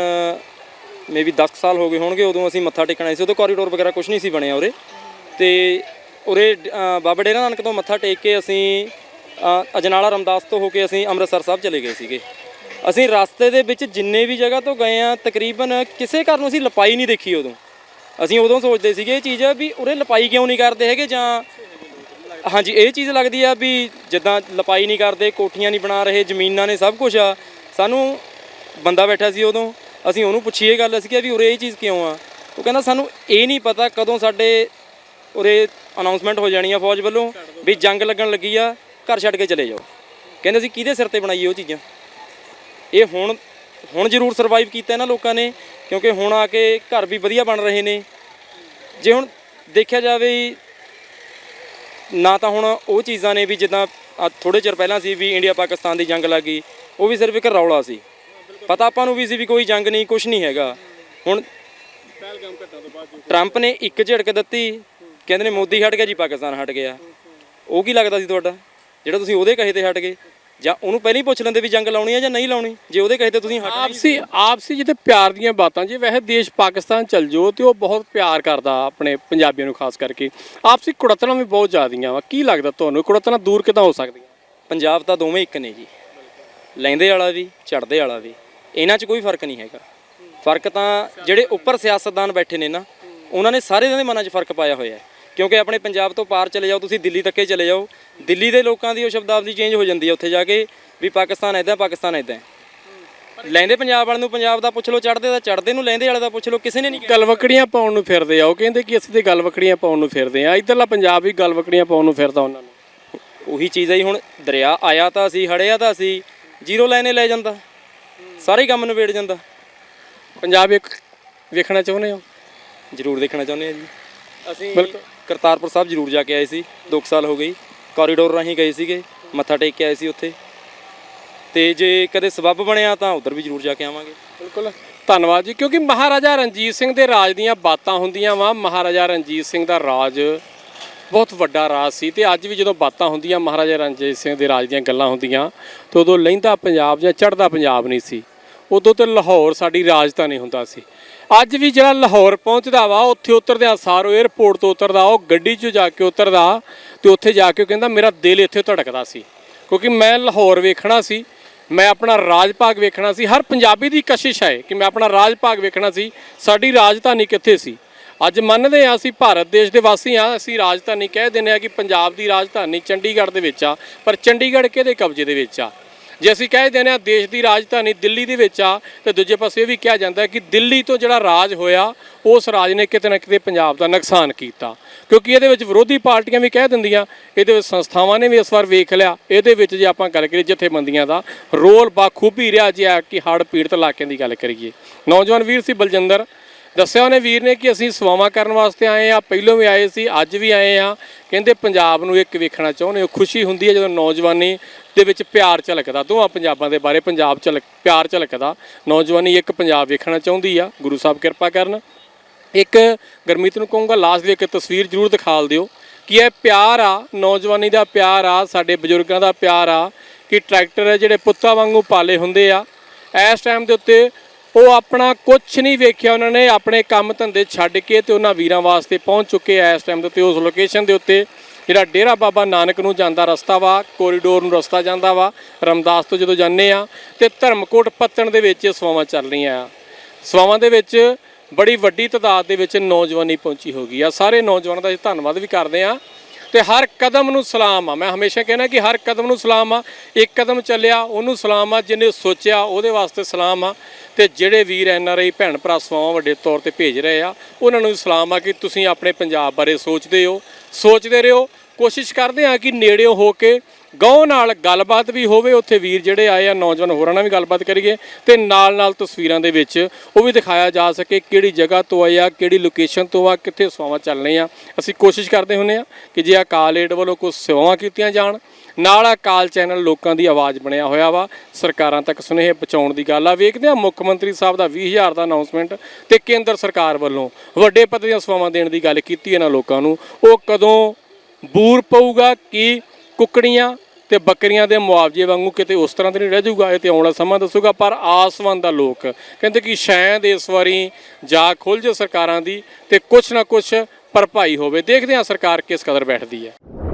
ਮੇਬੀ 10 ਸਾਲ ਹੋ ਗਏ ਹੋਣਗੇ, ਉਦੋਂ ਅਸੀਂ ਮੱਥਾ ਟੇਕਣ ਆਏ ਸੀ। ਉਦੋਂ ਕੋਰੀਡੋਰ ਵਗੈਰਾ ਕੁਝ ਨਹੀਂ ਸੀ ਬਣਿਆ ਉਰੇ। ਤੇ ਉਰੇ ਬਾਬਾ ਡੇਰਾ ਨਾਨਕ ਤੋਂ ਮੱਥਾ ਟੇਕ ਕੇ ਅਸੀਂ ਅਜਨਾਲਾ ਰਮਦਾਸ ਤੋਂ ਹੋ ਕੇ ਅਸੀਂ ਅੰਮ੍ਰਿਤਸਰ ਸਾਹਿਬ ਚਲੇ ਗਏ ਸੀਗੇ। ਅਸੀਂ ਰਸਤੇ ਦੇ ਵਿੱਚ ਜਿੰਨੇ ਵੀ ਜਗ੍ਹਾ ਤੋਂ ਗਏ ਆ ਤਕਰੀਬਨ ਕਿਸੇ ਘਰ ਨੂੰ ਅਸੀਂ ਲਪਾਈ ਨਹੀਂ ਦੇਖੀ ਉਦੋਂ। ਅਸੀਂ ਉਦੋਂ ਸੋਚਦੇ ਸੀਗੇ ਇਹ ਚੀਜ਼ ਵੀ ਉਰੇ ਲਪਾਈ ਕਿਉਂ ਨਹੀਂ ਕਰਦੇ ਹੈਗੇ ਜਾਂ ਹਾਂਜੀ, ਇਹ ਚੀਜ਼ ਲੱਗਦੀ ਆ ਵੀ ਜਿੱਦਾਂ ਲਪਾਈ ਨਹੀਂ ਕਰਦੇ, ਕੋਠੀਆਂ ਨਹੀਂ ਬਣਾ ਰਹੇ, ਜ਼ਮੀਨਾਂ ਨੇ ਸਭ ਕੁਝ ਆ। ਸਾਨੂੰ ਬੰਦਾ ਬੈਠਾ ਸੀ ਉਦੋਂ, ਅਸੀਂ ਉਹਨੂੰ ਪੁੱਛੀ ਇਹ ਗੱਲ, ਅਸੀਂ ਕਿਹਾ ਵੀ ਉਰੇ ਇਹ ਚੀਜ਼ ਕਿਉਂ ਆ? ਉਹ ਕਹਿੰਦਾ, ਸਾਨੂੰ ਇਹ ਨਹੀਂ ਪਤਾ ਕਦੋਂ ਸਾਡੇ ਉਰੇ ਅਨਾਉਂਸਮੈਂਟ ਹੋ ਜਾਣੀ ਆ ਫੌਜ ਵੱਲੋਂ ਵੀ ਜੰਗ ਲੱਗਣ ਲੱਗੀ ਆ, ਘਰ ਛੱਡ ਕੇ ਚਲੇ ਜਾਓ। ਕਹਿੰਦੇ ਅਸੀਂ ਕਿਹਦੇ ਸਿਰ ਤੇ ਬਣਾਈਏ ਉਹ ਚੀਜ਼ਾਂ? ਇਹ ਹੁਣ ਹੁਣ ਜ਼ਰੂਰ ਸਰਵਾਈਵ ਕੀਤਾ ਇਹਨਾਂ ਲੋਕਾਂ ਨੇ, ਕਿਉਂਕਿ ਹੁਣ ਆ ਕੇ ਘਰ ਵੀ ਵਧੀਆ ਬਣ ਰਹੇ ਨੇ। ਜੇ ਹੁਣ ਦੇਖਿਆ ਜਾਵੇ, ਨਾ ਤਾਂ ਹੁਣ ਉਹ ਚੀਜ਼ਾਂ ਨੇ ਵੀ ਜਿੱਦਾਂ ਥੋੜੇ ਚਿਰ ਪਹਿਲਾਂ ਸੀ ਵੀ ਇੰਡੀਆ ਪਾਕਿਸਤਾਨ ਦੀ ਜੰਗ ਲੱਗੀ ਉਹ ਵੀ ਸਿਰਫ ਇੱਕ ਰੌਲਾ ਸੀ। ਪਤਾ ਆਪਾਂ ਨੂੰ ਵੀ ਸੀ ਵੀ ਕੋਈ ਜੰਗ ਨਹੀਂ ਕੁਝ ਨਹੀਂ ਹੈਗਾ। ਹੁਣ ਟਰੰਪ ਨੇ ਇੱਕ ਝੜਕ ਦਿੱਤੀ, ਕਹਿੰਦੇ ਨੇ ਮੋਦੀ ਹਟ ਗਿਆ ਜੀ, ਪਾਕਿਸਤਾਨ ਹਟ ਗਿਆ। ਉਹ ਕੀ ਲੱਗਦਾ ਸੀ ਤੁਹਾਡਾ? ਜਿਹੜਾ ਤੁਸੀਂ ਉਹਦੇ ਕਹੇ ਤੇ ਹਟ ਗਏ। ਜਾਂ ਉਹਨੂੰ ਪਹਿਲਾਂ ਹੀ ਪੁੱਛ ਲੈਂਦੇ ਵੀ ਜੰਗ ਲਾਉਣੀ ਹੈ ਜਾਂ ਨਹੀਂ ਲਾਉਣੀ? ਜੇ ਉਹਦੇ ਕਹੇ ਤੇ ਤੁਸੀਂ ਹਟ ਆਪਸੀ ਆਪਸੀ ਜਿੱਥੇ ਪਿਆਰ ਦੀਆਂ ਬਾਤਾਂ ਜੇ ਵੈਸੇ ਦੇਸ਼ ਪਾਕਿਸਤਾਨ ਚਲ ਜਾਓ ਤੇ ਉਹ ਬਹੁਤ ਪਿਆਰ ਕਰਦਾ ਆਪਣੇ ਪੰਜਾਬੀਆਂ ਨੂੰ ਖਾਸ ਕਰਕੇ। ਆਪਸੀ ਕੁੜਤਣਾ ਵੀ ਬਹੁਤ ਜ਼ਿਆਦੀਆਂ ਵਾ। ਕੀ ਲੱਗਦਾ ਤੁਹਾਨੂੰ? ਕੁੜਤਣਾ ਦੂਰ ਕਿਦਾਂ ਹੋ ਸਕਦੀਆਂ? ਪੰਜਾਬ ਤਾਂ ਦੋਵੇਂ ਇੱਕ ਨੇ ਜੀ। ਲੈਂਦੇ ਵਾਲਾ ਵੀ ਚੜਦੇ ਵਾਲਾ ਵੀ। ਇਹਨਾਂ 'ਚ ਕੋਈ ਫ਼ਰਕ ਨਹੀਂ ਹੈਗਾ। ਫ਼ਰਕ ਤਾਂ ਜਿਹੜੇ ਉੱਪਰ ਸਿਆਸਤਦਾਨ ਬੈਠੇ ਨੇ ਨਾ ਉਹਨਾਂ ਨੇ ਸਾਰੇ ਦੇ ਮਨਾਂ 'ਚ ਫ਼ਰਕ ਪਾਇਆ ਹੋਇਆ ਹੈ। ਕਿਉਂਕਿ ਆਪਣੇ ਪੰਜਾਬ ਤੋਂ ਪਾਰ ਚਲੇ ਜਾਓ ਤੁਸੀਂ ਦਿੱਲੀ ਤੱਕੇ ਚਲੇ ਜਾਓ। ਦਿੱਲੀ ਦੇ ਲੋਕਾਂ ਦੀ ਉਹ ਸ਼ਬਦਾਵਲੀ ਚੇਂਜ ਹੋ ਜਾਂਦੀ ਹੈ ਉੱਥੇ ਜਾ ਕੇ ਵੀ ਪਾਕਿਸਤਾਨ ਐਦਾਂ ਪਾਕਿਸਤਾਨ ਐਦਾਂ ਲੈਂਦੇ ਪੰਜਾਬ ਵਾਲੇ ਨੂੰ ਪੰਜਾਬ ਦਾ ਪੁੱਛ ਲਓ ਚੜਦੇ ਦਾ ਚੜਦੇ ਨੂੰ ਲੈਂਦੇ ਵਾਲੇ ਦਾ ਪੁੱਛ ਲਓ ਕਿਸੇ ਨੇ ਨਹੀਂ ਕਿਹਾ। ਗਲਵਕੜੀਆਂ ਪਾਉਣ ਨੂੰ ਫਿਰਦੇ ਆ ਉਹ ਕਹਿੰਦੇ ਕਿ ਅਸੀਂ ਤੇ ਗਲਵਕੜੀਆਂ ਪਾਉਣ ਨੂੰ ਫਿਰਦੇ ਆ। ਇਧਰਲਾ ਪੰਜਾਬ ਵੀ ਗਲਵਕੜੀਆਂ ਪਾਉਣ ਨੂੰ ਫਿਰਦਾ ਉਹਨਾਂ ਨੂੰ। ਉਹੀ ਚੀਜ਼ ਹੈ ਜੀ ਹੁਣ ਦਰਿਆ ਆਇਆ ਤਾਂ ਅਸੀਂ ਹੜਿਆ ਤਾਂ ਅਸੀਂ ਜ਼ੀਰੋ ਲਾਈਨੇ ਲੈ ਜਾਂਦਾ। ਸਾਰੇ ਕੰਮ ਨਿਬੇੜ ਜਾਂਦਾ। ਪੰਜਾਬ ਇੱਕ ਵੇਖਣਾ ਚਾਹੁੰਦੇ ਹੋ? ਜ਼ਰੂਰ ਦੇਖਣਾ ਚਾਹੁੰਦੇ ਆ ਜੀ। ਅਸੀਂ ਬਿਲਕੁਲ। ਕਰਤਾਰਪੁਰ ਸਾਹਿਬ ਜ਼ਰੂਰ ਜਾ ਕੇ ਆਏ ਸੀ 2 ਸਾਲ ਹੋ ਗਈ ਕੋਰੀਡੋਰ ਰਾਹੀਂ ਗਏ ਸੀਗੇ, ਮੱਥਾ ਟੇਕ ਕੇ ਆਏ ਸੀ ਉੱਥੇ। ਤੇ ਜੇ ਕਦੇ ਸਬੱਬ ਬਣਿਆ ਤਾਂ ਉਧਰ ਵੀ ਜ਼ਰੂਰ ਜਾ ਕੇ ਆਵਾਂਗੇ। ਬਿਲਕੁਲ। ਧੰਨਵਾਦ ਜੀ, ਕਿਉਂਕਿ ਮਹਾਰਾਜਾ ਰਣਜੀਤ ਸਿੰਘ ਦੇ ਰਾਜ ਦੀਆਂ ਬਾਤਾਂ ਹੁੰਦੀਆਂ ਵਾ। ਮਹਾਰਾਜਾ ਰਣਜੀਤ ਸਿੰਘ ਦਾ ਰਾਜ ਬਹੁਤ ਵੱਡਾ ਰਾਜ ਸੀ ਤੇ ਅੱਜ ਵੀ ਜਦੋਂ ਬਾਤਾਂ ਹੁੰਦੀਆਂ, ਮਹਾਰਾਜਾ ਰਣਜੀਤ ਸਿੰਘ ਦੇ ਰਾਜ ਦੀਆਂ ਗੱਲਾਂ ਹੁੰਦੀਆਂ, ਤੇ ਉਦੋਂ ਲਹਿੰਦਾ ਪੰਜਾਬ ਜਾਂ ਚੜ੍ਹਦਾ ਪੰਜਾਬ ਨਹੀਂ ਸੀ। ਉਦੋਂ ਤੇ ਲਾਹੌਰ ਸਾਡੀ ਰਾਜਧਾਨੀ ਹੁੰਦਾ ਸੀ। ਅੱਜ ਵੀ ਜਿਹੜਾ ਲਾਹੌਰ ਪਹੁੰਚਦਾ ਵਾ, ਉੱਥੇ ਉਤਰਦਿਆਂ ਸਾਰ ਉਹ 에ਅਰਪੋਰਟ ਤੋਂ ਉਤਰਦਾ, ਉਹ ਗੱਡੀ 'ਚ ਜਾ ਕੇ ਉਤਰਦਾ ਤੇ ਉੱਥੇ ਜਾ ਕੇ ਉਹ ਕਹਿੰਦਾ, ਮੇਰਾ ਦਿਲ ਇੱਥੇ ਧੜਕਦਾ ਸੀ। ਕਿਉਂਕਿ ਮੈਂ ਲਾਹੌਰ ਵੇਖਣਾ ਸੀ, ਮੈਂ ਆਪਣਾ ਰਾਜ ਭਾਗ ਵੇਖਣਾ ਸੀ। ਹਰ ਪੰਜਾਬੀ ਦੀ ਕਸ਼ਿਸ਼ ਹੈ ਕਿ ਮੈਂ ਆਪਣਾ ਰਾਜ ਭਾਗ ਵੇਖਣਾ ਸੀ, ਸਾਡੀ ਰਾਜਧਾਨੀ ਕਿੱਥੇ ਸੀ? ਅੱਜ ਮੰਨਦੇ ਆ ਅਸੀਂ ਭਾਰਤ ਦੇਸ਼ ਦੇ ਵਾਸੀ ਆ ਅਸੀਂ ਰਾਜਧਾਨੀ ਕਹਿ ਦਿੰਦੇ ਆ ਕਿ ਪੰਜਾਬ ਦੀ ਰਾਜਧਾਨੀ ਚੰਡੀਗੜ੍ਹ ਦੇ ਵਿੱਚ ਆ, ਪਰ ਚੰਡੀਗੜ੍ਹ ਕਿਹਦੇ ਕਬਜ਼ੇ ਦੇ ਵਿੱਚ ਆ? ਜੇ ਅਸੀਂ ਕਹਿ ਦਿੰਦੇ ਆ ਦੇਸ਼ ਦੀ ਰਾਜਧਾਨੀ ਦਿੱਲੀ ਦੇ ਵਿੱਚ ਆ, ਤੇ ਦੂਜੇ ਪਾਸੇ ਇਹ ਵੀ ਕਿਹਾ ਜਾਂਦਾ ਕਿ ਦਿੱਲੀ ਤੋਂ ਜਿਹੜਾ ਰਾਜ ਹੋਇਆ, ਉਸ ਰਾਜ ਨੇ ਕਿਤੇ ਨਾ ਕਿਤੇ ਪੰਜਾਬ ਦਾ ਨੁਕਸਾਨ ਕੀਤਾ। ਕਿਉਂਕਿ ਇਹਦੇ ਵਿੱਚ ਵਿਰੋਧੀ ਪਾਰਟੀਆਂ ਵੀ ਕਹਿ ਦਿੰਦੀਆਂ, ਇਹਦੇ ਵਿੱਚ ਸੰਸਥਾਵਾਂ ਨੇ ਵੀ ਇਸ ਵਾਰ ਵੇਖ ਲਿਆ। ਇਹਦੇ ਵਿੱਚ ਜੇ ਆਪਾਂ ਗੱਲ ਕਰੀਏ ਜਥੇਬੰਦੀਆਂ ਦਾ, ਰੋਲ ਬਾਖੂਬੀ ਰਿਹਾ ਜੇ ਆ ਕਿ ਹੜ੍ਹ ਪੀੜਤ ਇਲਾਕਿਆਂ ਦੀ ਗੱਲ ਕਰੀਏ। ਨੌਜਵਾਨ ਵੀਰ ਸੀ ਬਲਜਿੰਦਰ ਦੱਸਿਆ ਉਹਨੇ ਵੀਰ ਨੇ ਕਿ ਅਸੀਂ ਸੇਵਾਵਾਂ ਕਰਨ ਵਾਸਤੇ ਆਏ ਆ ਪਹਿਲੋਂ ਵੀ ਆਏ ਸੀ, ਅੱਜ ਵੀ ਆਏ ਆ ਕਹਿੰਦੇ ਪੰਜਾਬ ਨੂੰ ਇੱਕ ਵੇਖਣਾ ਚਾਹੁੰਦੇ ਹੋ, ਖੁਸ਼ੀ ਹੁੰਦੀ ਹੈ ਜਦੋਂ ਨੌਜਵਾਨੀ ਦੇ ਵਿੱਚ ਪਿਆਰ ਝਲਕਦਾ, ਦੋਵਾਂ ਪੰਜਾਬਾਂ ਦੇ ਬਾਰੇ ਪੰਜਾਬ ਝਲਕ, ਪਿਆਰ ਝਲਕਦਾ। ਨੌਜਵਾਨੀ ਇੱਕ ਪੰਜਾਬ ਵੇਖਣਾ ਚਾਹੁੰਦੀ ਆ, ਗੁਰੂ ਸਾਹਿਬ ਕਿਰਪਾ ਕਰਨ। ਇੱਕ, ਗਰਮੀਤ ਨੂੰ ਕਹੂੰਗਾ ਲਾਸਟ ਦੀ ਇੱਕ ਤਸਵੀਰ ਜ਼ਰੂਰ ਦਿਖਾਲ ਦਿਓ ਕਿ ਇਹ ਪਿਆਰ ਆ, ਨੌਜਵਾਨੀ ਦਾ ਪਿਆਰ ਆ, ਸਾਡੇ ਬਜ਼ੁਰਗਾਂ ਦਾ ਪਿਆਰ ਆ ਕਿ ਟਰੈਕਟਰ ਹੈ ਜਿਹੜੇ ਪੁੱਤਾਂ ਵਾਂਗੂ ਪਾਲੇ ਹੁੰਦੇ ਆ। ਇਸ ਟਾਈਮ ਦੇ ਉੱਤੇ ਉਹ ਆਪਣਾ ਕੁਝ ਨਹੀਂ ਵੇਖਿਆ ਉਹਨਾਂ ਨੇ, ਆਪਣੇ ਕੰਮ ਧੰਦੇ ਛੱਡ ਕੇ ਤੇ ਉਹਨਾਂ ਵੀਰਾਂ ਵਾਸਤੇ ਪਹੁੰਚ ਚੁੱਕੇ ਆ ਇਸ ਟਾਈਮ ਦੇ ਉੱਤੇ, ਉਸ ਲੋਕੇਸ਼ਨ ਦੇ ਉੱਤੇ ਜਿਹੜਾ ਡੇਰਾ ਬਾਬਾ ਨਾਨਕ ਨੂੰ ਜਾਂਦਾ ਰਸਤਾ ਵਾ ਕੋਰੀਡੋਰ ਨੂੰ ਰਸਤਾ ਜਾਂਦਾ ਵਾ, ਰਮਦਾਸ ਤੋਂ ਜਦੋਂ ਜਾਂਦੇ ਆ ਤੇ ਧਰਮਕੋਟ ਪੱਤਣ ਦੇ ਵਿੱਚ ਸਵਾਵਾਂ ਚੱਲ ਰਹੀਆਂ ਆ। ਸਵਾਵਾਂ ਦੇ ਵਿੱਚ ਬੜੀ ਵੱਡੀ ਤਾਦਾਦ ਦੇ ਵਿੱਚ ਨੌਜਵਾਨੀ ਪਹੁੰਚੀ ਹੋ ਗਈ ਆ। ਸਾਰੇ ਨੌਜਵਾਨਾਂ ਦਾ ਅਸੀਂ ਧੰਨਵਾਦ ਵੀ ਕਰਦੇ ਆ। ਤੇ ਹਰ ਕਦਮ ਨੂੰ ਸਲਾਮ ਆ। ਮੈਂ ਹਮੇਸ਼ਾ ਕਹਿੰਦਾ ਕਿ ਹਰ ਕਦਮ ਨੂੰ ਸਲਾਮ ਆ। ਇੱਕ ਕਦਮ ਚੱਲਿਆ, ਉਹਨੂੰ ਸਲਾਮ ਆ। ਜਿਹਨੇ ਸੋਚਿਆ, ਉਹਦੇ ਵਾਸਤੇ ਸਲਾਮ ਆ। ਤੇ ਜਿਹੜੇ ਵੀਰ ਐਨ ਆਰ ਆਈ ਭੈਣ ਭਰਾ ਸਵਾਵਾਂ ਵੱਡੇ ਤੌਰ ਤੇ ਭੇਜ ਰਹੇ ਆ, ਉਹਨਾਂ ਨੂੰ ਵੀ ਸਲਾਮ ਆ ਕਿ ਤੁਸੀਂ ਆਪਣੇ ਪੰਜਾਬ ਬਾਰੇ ਸੋਚਦੇ ਹੋ। ਸੋਚਦੇ ਰਹੋ। ਕੋਸ਼ਿਸ਼ ਕਰਦੇ ਆ ਕਿ ਨੇੜਿਓਂ ਹੋ ਕੇ ਗਾਉਂ ਨਾਲ ਗੱਲਬਾਤ ਵੀ ਹੋਵੇ, ਉੱਥੇ ਵੀਰ ਜਿਹੜੇ ਆਏ ਆ, ਨੌਜਵਾਨ ਹੋਰਾਂ ਨਾਲ ਵੀ ਗੱਲਬਾਤ ਕਰੀਏ ਤੇ ਨਾਲ ਨਾਲ ਤਸਵੀਰਾਂ ਦੇ ਵਿੱਚ ਉਹ ਵੀ ਦਿਖਾਇਆ ਜਾ ਸਕੇ ਕਿਹੜੀ ਜਗ੍ਹਾ ਤੋਂ ਆਏ ਆ, ਕਿਹੜੀ ਲੋਕੇਸ਼ਨ ਤੋਂ ਆ, ਕਿੱਥੇ ਸੇਵਾਵਾਂ ਚੱਲ ਰਹੀਆਂ। ਅਸੀਂ ਕੋਸ਼ਿਸ਼ ਕਰਦੇ ਹੁੰਨੇ ਆ ਕਿ ਜੇ ਅਕਾਲ ਏਡ ਵੱਲੋਂ ਕੁਝ ਸੇਵਾਵਾਂ ਕੀਤੀਆਂ ਜਾਣ, ਨਾਲ ਅਕਾਲ ਚੈਨਲ ਲੋਕਾਂ ਦੀ ਆਵਾਜ਼ ਬਣਿਆ ਹੋਇਆ ਵਾ। ਸਰਕਾਰਾਂ ਤੱਕ ਸੁਨੇਹੇ ਪਹੁੰਚਾਉਣ ਦੀ ਗੱਲ ਆ। ਵੇਖਦੇ ਆ ਮੁੱਖ ਮੰਤਰੀ ਸਾਹਿਬ ਦਾ 20000 ਦਾ ਅਨਾਉਂਸਮੈਂਟ ਤੇ ਕੇਂਦਰ ਸਰਕਾਰ ਵੱਲੋਂ ਵੱਡੇ ਪੱਧਰ ਦੀਆਂ ਸੇਵਾਵਾਂ ਦੇਣ ਦੀ ਗੱਲ ਕੀਤੀ ਇਹਨਾਂ ਲੋਕਾਂ ਨੂੰ। ਉਹ ਕਦੋਂ ਬੂਰ ਪਊਗਾ, ਕਿ ਕੁੱਕੜੀਆਂ ਤੇ ਬੱਕਰੀਆਂ ਦੇ ਮੁਆਵਜ਼ੇ ਵਾਂਗੂ ਕਿਤੇ ਉਸ ਤਰ੍ਹਾਂ ਤੇ ਨਹੀਂ ਰਹਿ ਜਾਊਗਾ, ਇਹ ਤੇ ਆਉਣ ਵਾਲਾ ਸਮਾਂ ਦੱਸੂਗਾ, ਪਰ ਆਸਵੰਦ ਦਾ ਲੋਕ ਕਹਿੰਦੇ ਕਿ ਸ਼ਾਇਦ ਇਸ ਵਾਰੀ ਜਾ ਖੁੱਲ ਜੇ ਸਰਕਾਰਾਂ ਦੀ ਤੇ ਕੁਛ ਨਾ ਕੁਛ ਭਰਪਾਈ ਹੋਵੇ। ਦੇਖਦੇ ਹਾਂ ਸਰਕਾਰ ਕਿਸ ਕਦਰ ਬੈਠਦੀ ਹੈ।